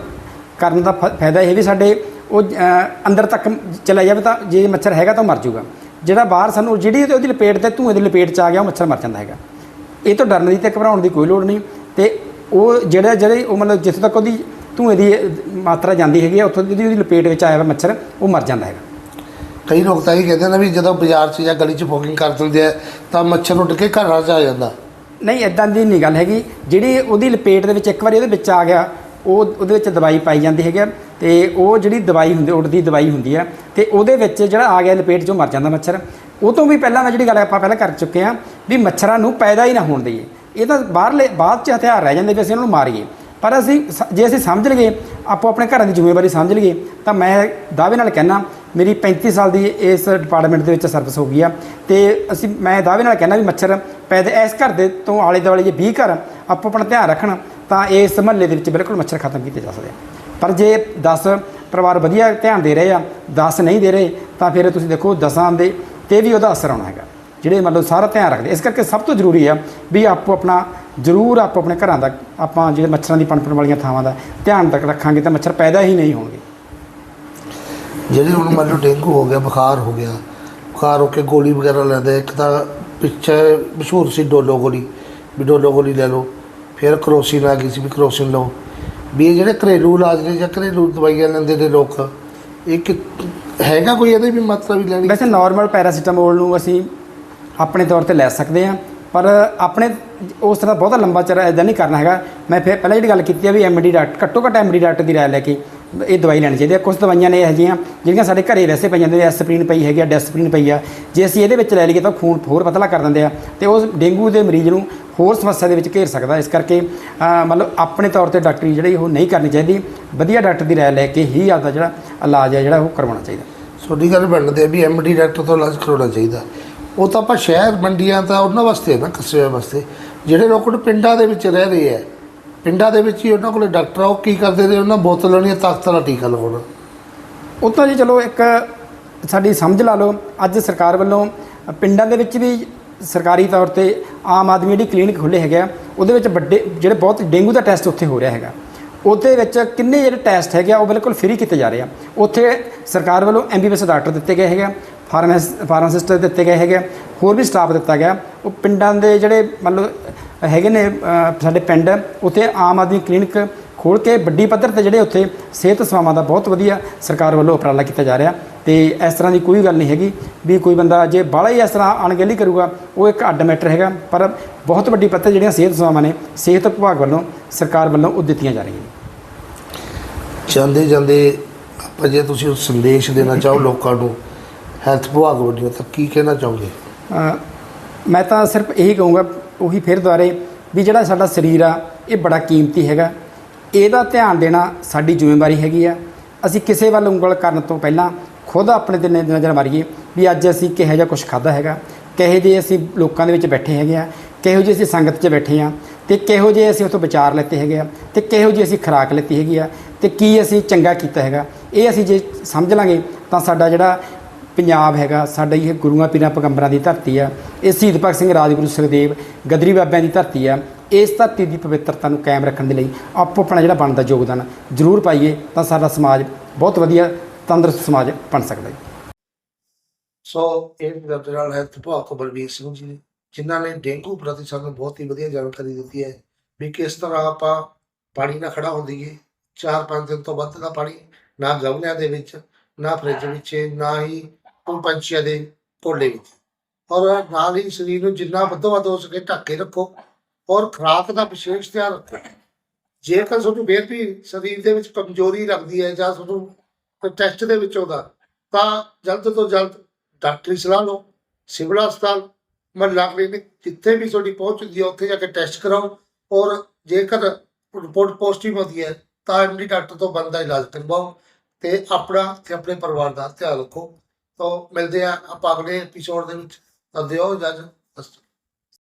ਕਰਨ ਦਾ ਫ- ਫਾਇਦਾ ਇਹ ਵੀ ਸਾਡੇ, ਉਹ ਅੰਦਰ ਤੱਕ ਚਲਾ ਜਾਵੇ ਤਾਂ ਜੇ ਮੱਛਰ ਹੈਗਾ ਤਾਂ ਉਹ ਮਰ ਜਾਊਗਾ ਜਿਹੜਾ ਬਾਹਰ ਸਾਨੂੰ ਜਿਹੜੀ ਉਹਦੀ- ਲਪੇਟ ਤੇ ਧੂਏ ਦੀ ਲਪੇਟ ਚ ਆ ਗਿਆ, ਉਹ ਮੱਛਰ ਮਰ ਜਾਂਦਾ ਹੈਗਾ। ਇਹ ਤੋਂ ਡਰਨ ਦੀ ਤੇ ਘਬਰਾਉਣ ਦੀ ਕੋਈ ਲੋੜ ਨਹੀਂ। ਤੇ ਉਹ ਜਿਹੜਾ, ਜਿਹੜੇ ਉਹ ਮਤਲਬ ਜਿੱਥੇ ਤੱਕ ਉਹਦੀ ਧੂਏ ਦੀ ਮਾਤਰਾ ਜਾਂਦੀ ਹੈਗੀ ਆ, ਉੱਥੋਂ ਦੀ ਉਹਦੀ ਲਪੇਟ ਵਿੱਚ ਆਇਆ ਵਾ ਮੱਛਰ, ਉਹ ਮਰ ਜਾਂਦਾ ਹੈਗਾ। ਕਈ ਲੋਕ ਤਾਂ ਇਹ ਕਹਿੰਦੇ ਨੇ ਵੀ ਜਦੋਂ ਬਾਜ਼ਾਰ 'ਚ ਜਾਂ ਗਲੀ 'ਚ ਫੋਗਿੰਗ ਕਰ ਦਿੰਦੇ ਆ, ਤਾਂ ਮੱਛਰ ਉੱਡ ਕੇ ਘਰਾਂ 'ਚ ਆ ਜਾਂਦਾ। ਨਹੀਂ ਇਦਾਂ ਦੀ ਨਹੀਂ ਗੱਲ ਹੈਗੀ। ਜਿਹੜੀ ਉਹਦੀ ਲਪੇਟ ਦੇ ਵਿੱਚ ਇੱਕ ਵਾਰੀ ਉਹਦੇ ਵਿੱਚ ਆ ਗਿਆ, ਉਹ ਉਹਦੇ ਵਿੱਚ ਦਵਾਈ ਪਾਈ ਜਾਂਦੀ ਹੈਗੀ ਆ ਤੇ ਉਹ ਜਿਹੜੀ ਦਵਾਈ ਹੁੰਦੀ, ਉੱਡਦੀ ਦਵਾਈ ਹੁੰਦੀ ਆ, ਤੇ ਉਹਦੇ ਵਿੱਚ ਜਿਹੜਾ ਆ ਗਿਆ ਲਪੇਟ 'ਚੋਂ ਮਰ ਜਾਂਦਾ ਮੱਛਰ। ਉਹ ਤੋਂ ਵੀ ਪਹਿਲਾਂ ਮੈਂ ਜਿਹੜੀ ਗੱਲ ਆਪਾਂ ਪਹਿਲਾਂ ਕਰ ਚੁੱਕੇ ਆ ਵੀ ਮੱਛਰਾਂ ਨੂੰ ਪੈਦਾ ਹੀ ਨਾ ਹੋਣ ਦਈਏ। ਇਹ ਤਾਂ ਬਾਹਰਲੇ, ਬਾਅਦ 'ਚ ਹਥਿਆਰ ਰਹਿ ਜਾਂਦੇ ਵੀ ਅਸੀਂ ਉਹਨਾਂ ਨੂੰ ਮਾਰੀਏ। ਪਰ ਅਸੀਂ ਸ- ਜੇ ਅਸੀਂ ਸਮਝ ਲਈਏ, ਆਪੋ ਆਪਣੇ ਘਰਾਂ ਦੀ ਜ਼ਿੰਮੇਵਾਰੀ ਸਮਝ ਲਈਏ, ਤਾਂ ਮੈਂ ਦਾਅਵੇ ਨਾਲ ਕਹਿਣਾ ਮੇਰੀ 35 ਸਾਲ ਦੀ ਇਸ ਡਿਪਾਰਟਮੈਂਟ ਦੇ ਵਿੱਚ ਸਰਵਿਸ ਹੋ ਗਈ ਆ। ਤੇ ਅਸੀਂ, ਮੈਂ ਦਾਅਵੇ ਨਾਲ ਕਹਿੰਦਾ ਵੀ ਮੱਛਰ, ਪੈਦਾ ਇਸ ਘਰ ਦੇ ਤੋਂ ਆਲੇ ਦੁਆਲੇ ਜੇ 20 ਘਰ ਆਪੋ ਆਪਣਾ ਧਿਆਨ ਰੱਖਣ, ਤਾਂ ਇਸ ਮਹੱਲੇ ਦੇ ਵਿੱਚ ਬਿਲਕੁਲ ਮੱਛਰ ਖਤਮ ਕੀਤੇ ਜਾ ਸਕਦੇ ਪਰ ਜੇ 10 ਪਰਿਵਾਰ ਵਧੀਆ ਧਿਆਨ ਦੇ ਰਹੇ ਆ 10 ਨਹੀਂ ਦੇ ਰਹੇ, ਤਾਂ ਫਿਰ ਤੁਸੀਂ ਦੇਖੋ 10 ਦੇ ਤੇ ਵੀ ਉਹਦਾ ਅਸਰ ਆਉਣਾ ਹੈਗਾ। ਜਿਹੜੇ ਮਤਲਬ ਸਾਰਾ ਧਿਆਨ ਰੱਖਦੇ, ਇਸ ਕਰਕੇ ਸਭ ਤੋਂ ਜ਼ਰੂਰੀ ਆ ਵੀ ਆਪੋ ਆਪਣਾ, ਜ਼ਰੂਰ ਆਪੋ ਆਪਣੇ ਘਰਾਂ ਦਾ, ਆਪਾਂ ਜਿਹੜੇ ਮੱਛਰਾਂ ਦੀ ਪਣਪਣ ਵਾਲੀਆਂ ਥਾਵਾਂ ਦਾ ਧਿਆਨ ਤੱਕ ਰੱਖਾਂਗੇ ਤਾਂ ਮੱਛਰ ਪੈਦਾ ਹੀ ਨਹੀਂ ਹੋਣਗੇ। ਜਿਹੜੇ ਹੁਣ ਮੰਨ ਲਓ ਡੇਂਗੂ ਹੋ ਗਿਆ, ਬੁਖਾਰ ਹੋ ਗਿਆ, ਬੁਖਾਰ ਹੋ ਕੇ ਗੋਲੀ ਵਗੈਰਾ ਲੈਂਦੇ ਇੱਕ ਤਾਂ ਪਿੱਛੇ ਮਸ਼ਹੂਰ ਸੀ ਡੋਲੋ ਗੋਲੀ, ਵੀ ਡੋਲੋ ਗੋਲੀ ਲੈ ਲਓ, ਫਿਰ ਕਰੋਸਿਨ ਆ ਗਈ ਸੀ ਵੀ ਕਰੋਸਿਨ ਲਓ। ਵੀ ਇਹ ਜਿਹੜੇ ਘਰੇਲੂ ਇਲਾਜ ਨੇ ਜਾਂ ਘਰੇਲੂ ਦਵਾਈਆਂ ਲੈਂਦੇ ਨੇ ਲੋਕ, ਇਹ ਕਿ ਹੈਗਾ ਕੋਈ ਇਹਦੇ ਵੀ ਮਾਤਰਾ ਵੀ ਲੈਣੀ? ਵੈਸੇ ਨਾਰਮਲ ਪੈਰਾਸੀਟਾਮੋਲ ਨੂੰ ਅਸੀਂ ਆਪਣੇ ਤੌਰ ਤੇ ਲੈ ਸਕਦੇ ਹਾਂ, ਪਰ ਆਪਣੇ ਉਸ ਤਰ੍ਹਾਂ ਬਹੁਤਾ ਲੰਬਾ ਚਿਰ ਇਦਾਂ ਨਹੀਂ ਕਰਨਾ ਹੈਗਾ। ਮੈਂ ਫਿਰ ਪਹਿਲਾਂ ਜਿਹੜੀ ਗੱਲ ਕੀਤੀ ਆ ਵੀ ਐਮਡੀ ਡਾਕਟਰ ਘੱਟੋ ਘੱਟ ਐਮਡੀ ਡਾਕਟਰ ਦੀ ਰਾਏ ਲੈ ਕੇ ਇਹ ਦਵਾਈ ਲੈਣੀ ਚਾਹੀਦੀ ਹੈ ਕੁਝ ਦਵਾਈਆਂ ਨੇ ਇਹੋ ਜਿਹੀਆਂ, ਜਿਹੜੀਆਂ ਸਾਡੇ ਘਰੇ ਵੈਸੇ ਪਈਆਂ ਜਾਂਦੇ ਐਸਪਰੀਨ ਪਈ ਹੈਗੀ ਆ, ਡੈਸਪਰੀਨ ਪਈ ਆ। ਜੇ ਅਸੀਂ ਇਹਦੇ ਵਿੱਚ ਲੈ ਲਈਏ ਤਾਂ ਖੂਨ ਹੋਰ ਪਤਲਾ ਕਰ ਦਿੰਦੇ ਆ ਤੇ ਉਸ ਡੇਂਗੂ ਦੇ ਮਰੀਜ਼ ਨੂੰ ਹੋਰ ਸਮੱਸਿਆ ਦੇ ਵਿੱਚ ਘੇਰ ਸਕਦਾ। ਇਸ ਕਰਕੇ ਮਤਲਬ ਆਪਣੇ ਤੌਰ ਤੇ ਡਾਕਟਰੀ ਜਿਹੜੀ ਉਹ ਨਹੀਂ ਕਰਨੀ ਚਾਹੀਦੀ। ਵਧੀਆ ਡਾਕਟਰ ਦੀ ਰਾਏ ਲੈ ਕੇ ਹੀ ਆਪਦਾ ਜਿਹੜਾ ਇਲਾਜ ਹੈ ਜਿਹੜਾ ਉਹ ਕਰਵਾਉਣਾ ਚਾਹੀਦਾ। ਤੁਹਾਡੀ ਗੱਲ ਬਣਦੇ ਆ ਵੀ ਐਮਡੀ ਡਾਕਟਰ ਤੋਂ ਇਲਾਜ ਕਰਵਾਉਣਾ ਚਾਹੀਦਾ। ਉਹ ਤਾਂ ਆਪਾਂ ਸ਼ਹਿਰ ਮੰਡੀਆਂ ਤਾਂ ਉਹਨਾਂ ਵਾਸਤੇ ਨਾ, ਕਸਬਿਆਂ ਵਾਸਤੇ। ਜਿਹੜੇ ਲੋਕ ਪਿੰਡਾਂ ਦੇ ਵਿੱਚ ਰਹਿ ਰਹੇ ਆ ਪਿੰਡਾਂ ਦੇ ਵਿੱਚ ਹੀ ਉਹਨਾਂ ਕੋਲੇ ਡਾਕਟਰ ਆ ਉਹ ਕੀ ਕਰਦੇ ਨੇ? ਉਹਨਾਂ ਬੋਤਲ ਲਾਉਣੀ ਆ, ਤਾਕਤ ਵਾਲਾ ਟੀਕਾ ਲਗਾਉਣਾ ਉਹ ਤਾਂ ਜੀ ਚਲੋ ਇੱਕ ਸਾਡੀ ਸਮਝ ਲਾ ਲਓ ਅੱਜ ਸਰਕਾਰ ਵੱਲੋਂ ਪਿੰਡਾਂ ਦੇ ਵਿੱਚ ਵੀ ਸਰਕਾਰੀ ਤੌਰ ਤੇ ਆਮ ਆਦਮੀ ਜਿਹੜੀ ਕਲੀਨਿਕ ਖੁੱਲੇ ਹੈਗੇ ਆ ਉਹਦੇ ਵਿੱਚ ਵੱਡੇ ਜਿਹੜੇ ਬਹੁਤ ਡੇਂਗੂ ਦਾ ਟੈਸਟ ਉੱਥੇ ਹੋ ਰਿਹਾ ਹੈਗਾ। ਉਹਦੇ ਵਿੱਚ ਕਿੰਨੇ ਜਿਹੜੇ ਟੈਸਟ ਹੈਗੇ ਆ ਉਹ ਬਿਲਕੁਲ ਫ੍ਰੀ ਕੀਤੇ ਜਾ ਰਹੇ ਆ। ਉੱਥੇ ਸਰਕਾਰ ਵੱਲੋਂ ਐਮਬੀਬੀਐਸ ਡਾਕਟਰ ਦਿੱਤੇ ਗਏ ਹੈਗੇ ਆ ਫਾਰਮਾਸ ਫਾਰਮਾਸਿਸਟ ਦਿੱਤੇ ਗਏ ਹੈਗੇ ਆ, ਹੋਰ ਵੀ ਸਟਾਫ ਦਿੱਤਾ ਗਿਆ। ਉਹ ਪਿੰਡਾਂ ਦੇ ਜਿਹੜੇ ਮਤਲਬ ਹੈਗੇ ਨੇ ਸਾਡੇ ਪਿੰਡ ਉੱਥੇ ਆਮ ਆਦਮੀ ਕਲੀਨਿਕ ਖੋਲ ਕੇ ਵੱਡੀ ਪੱਧਰ ਤੇ ਜਿਹੜੇ ਉੱਥੇ ਸਿਹਤ ਸੇਵਾਵਾਂ ਦਾ ਬਹੁਤ ਵਧੀਆ ਸਰਕਾਰ ਵੱਲੋਂ ਉਪਰਾਲਾ ਕੀਤਾ ਜਾ ਰਿਹਾ। ਤੇ ਇਸ ਤਰ੍ਹਾਂ ਦੀ ਕੋਈ ਗੱਲ ਨਹੀਂ ਹੈਗੀ ਵੀ ਕੋਈ ਬੰਦਾ ਜੇ ਬਾਹਲਾ ਹੀ ਇਸ ਤਰ੍ਹਾਂ ਅਣਗਹਿਲੀ ਕਰੂਗਾ ਉਹ ਇੱਕ ਅੱਡ ਮੈਟਰ ਹੈਗਾ। ਪਰ ਬਹੁਤ ਵੱਡੀ ਪੱਧਰ ਜਿਹੜੀਆਂ ਸਿਹਤ ਸੇਵਾਵਾਂ ਨੇ ਸਿਹਤ ਵਿਭਾਗ ਵੱਲੋਂ ਸਰਕਾਰ ਵੱਲੋਂ ਉਹ ਦਿੱਤੀਆਂ ਜਾ ਰਹੀਆਂ ਨੇ। ਜਾਂਦੇ ਜਾਂਦੇ ਆਪਾਂ ਜੇ ਤੁਸੀਂ ਸੰਦੇਸ਼ ਦੇਣਾ ਚਾਹੋ ਲੋਕਾਂ ਨੂੰ ਹੈਲਥ ਵਿਭਾਗ ਵੱਲੋਂ ਤਾਂ ਕੀ ਕਹਿਣਾ ਚਾਹੋਗੇ? ਮੈਂ ਤਾਂ ਸਿਰਫ ਇਹੀ ਕਹੂੰਗਾ ਉਹੀ ਫਿਰ ਦੁਆਰੇ ਵੀ ਜਿਹੜਾ ਸਾਡਾ ਸਰੀਰ ਆ, ਇਹ ਬੜਾ ਕੀਮਤੀ ਹੈਗਾ। ਇਹਦਾ ਧਿਆਨ ਦੇਣਾ ਸਾਡੀ ਜ਼ਿੰਮੇਵਾਰੀ ਹੈਗੀ ਆ। ਅਸੀਂ ਕਿਸੇ ਵੱਲ ਉਂਗਲ ਕਰਨ ਤੋਂ ਪਹਿਲਾਂ ਖੁਦ ਆਪਣੇ ਤੇ ਨਜ਼ਰ ਮਾਰੀਏ ਵੀ ਅੱਜ ਅਸੀਂ ਕਿਹੋ ਜਿਹਾ ਕੁਝ ਖਾਦਾ ਹੈਗਾ। ਕਿਹੋ ਜਿਹੇ ਅਸੀਂ ਲੋਕਾਂ ਦੇ ਵਿੱਚ ਬੈਠੇ ਹੈਗੇ ਆ। ਕਿਹੋ ਜਿਹੇ ਅਸੀਂ ਸੰਗਤ 'ਚ ਬੈਠੇ ਆ। ਤੇ ਕਿਹੋ ਜਿਹੇ ਅਸੀਂ ਉੱਥੋਂ ਵਿਚਾਰ ਲੈਤੇ ਹੈਗੇ ਆ। ਤੇ ਕਿਹੋ ਜਿਹੀ ਅਸੀਂ ਖੁਰਾਕ ਲੈਤੀ ਹੈਗੀ ਆ। ਤੇ ਕੀ ਅਸੀਂ ਚੰਗਾ ਕੀਤਾ ਹੈਗਾ। ਇਹ ਅਸੀਂ ਜੇ ਸਮਝ ਲਾਂਗੇ ਤਾਂ ਸਾਡਾ ਜਿਹੜਾ ਪੰਜਾਬ ਹੈਗਾ, ਸਾਡਾ ਇਹ ਗੁਰੂਆਂ ਪੀਰਾਂ ਪੈਗੰਬਰਾਂ ਦੀ ਧਰਤੀ ਆ। ਇਹ ਸ਼ਹੀਦ ਭਗਤ ਸਿੰਘ ਰਾਜਗੁਰੂ ਸੁਖਦੇਵ ਗਦਰੀ ਬਾਬਿਆਂ ਦੀ ਧਰਤੀ ਆ। ਇਸ ਧਰਤੀ ਦੀ ਪਵਿੱਤਰਤਾ ਨੂੰ ਕਾਇਮ ਰੱਖਣ ਦੇ ਲਈ ਆਪੋ ਆਪਣਾ ਜਿਹੜਾ ਬਣਦਾ ਯੋਗਦਾਨ ਜ਼ਰੂਰ ਪਾਈਏ ਤਾਂ ਸਾਡਾ ਸਮਾਜ ਬਹੁਤ ਵਧੀਆ, ਤੰਦਰੁਸਤ ਸਮਾਜ ਬਣ ਸਕਦਾ ਹੈ। ਸੋ ਇਹ ਗੱਲ ਨਾਲ ਹੈ ਵਿਭਾਗ ਬਲਬੀਰ ਸਿੰਘ ਜੀ ਨੇ, ਜਿਨ੍ਹਾਂ ਨੇ ਡੇਂਗੂ ਪ੍ਰਤੀ ਸਾਨੂੰ ਬਹੁਤ ਹੀ ਵਧੀਆ ਜਾਣਕਾਰੀ ਦਿੱਤੀ ਹੈ ਵੀ ਕਿਸ ਤਰ੍ਹਾਂ ਆਪਾਂ ਪਾਣੀ ਨਾਲ ਖੜਾ ਹੁੰਦੀਏ ਚਾਰ ਪੰਜ ਦਿਨ ਤੋਂ ਵੱਧ ਦਾ ਪਾਣੀ ਨਾ ਗਮਲਿਆਂ ਦੇ ਵਿੱਚ, ਨਾ ਫ੍ਰਿਜ ਵਿੱਚ, ਨਾ ਹੀ ਕੋਈ ਪੰਛੀਆਂ ਦੇ ਕੋਲੇ ਵਿੱਚ। ਔਰ ਨਾਲ ਹੀ ਸਰੀਰ ਨੂੰ ਜਿੰਨਾ ਵੱਧੋ ਵੱਧ ਹੋ ਸਕੇ ਢੱਕ ਕੇ ਰੱਖੋ ਔਰ ਖੁਰਾਕ ਦਾ ਵਿਸ਼ੇਸ਼ ਧਿਆਨ ਰੱਖੋ। ਜੇਕਰ ਤੁਹਾਨੂੰ ਫਿਰ ਵੀ ਸਰੀਰ ਦੇ ਵਿੱਚ ਕਮਜ਼ੋਰੀ ਲੱਗਦੀ ਹੈ ਜਾਂ ਤੁਹਾਨੂੰ ਟੈਸਟ ਦੇ ਵਿੱਚ ਆਉਂਦਾ, ਤਾਂ ਜਲਦ ਤੋਂ ਜਲਦ ਡਾਕਟਰੀ ਸਲਾਹ ਲਓ, ਸਿਵਲ ਹਸਪਤਾਲ, ਮਹੱਲਾ ਕਲੀਨਿਕ, ਜਿੱਥੇ ਵੀ ਤੁਹਾਡੀ ਪਹੁੰਚ ਹੁੰਦੀ ਹੈ, ਉੱਥੇ ਜਾ ਕੇ ਟੈਸਟ ਕਰਾਓ। ਔਰ ਜੇਕਰ ਰਿਪੋਰਟ ਪੋਜ਼ਿਟਿਵ ਆਉਂਦੀ ਹੈ, ਤਾਂ ਐਮਡੀ ਡਾਕਟਰ ਤੋਂ ਬੰਦਾ ਇਲਾਜ ਕਰਵਾਓ ਤੇ ਆਪਣਾ ਤੇ ਆਪਣੇ ਪਰਿਵਾਰ ਦਾ ਧਿਆਨ ਰੱਖੋ। ਤਾਂ ਮਿਲਦੇ ਆ ਆਪਾਂ ਅਗਲੇ ਐਪੀਸੋਡ ਦੇ ਵਿੱਚ। ਤਾਂ ਦਿਓ ਇਜਾਜ਼ਤ।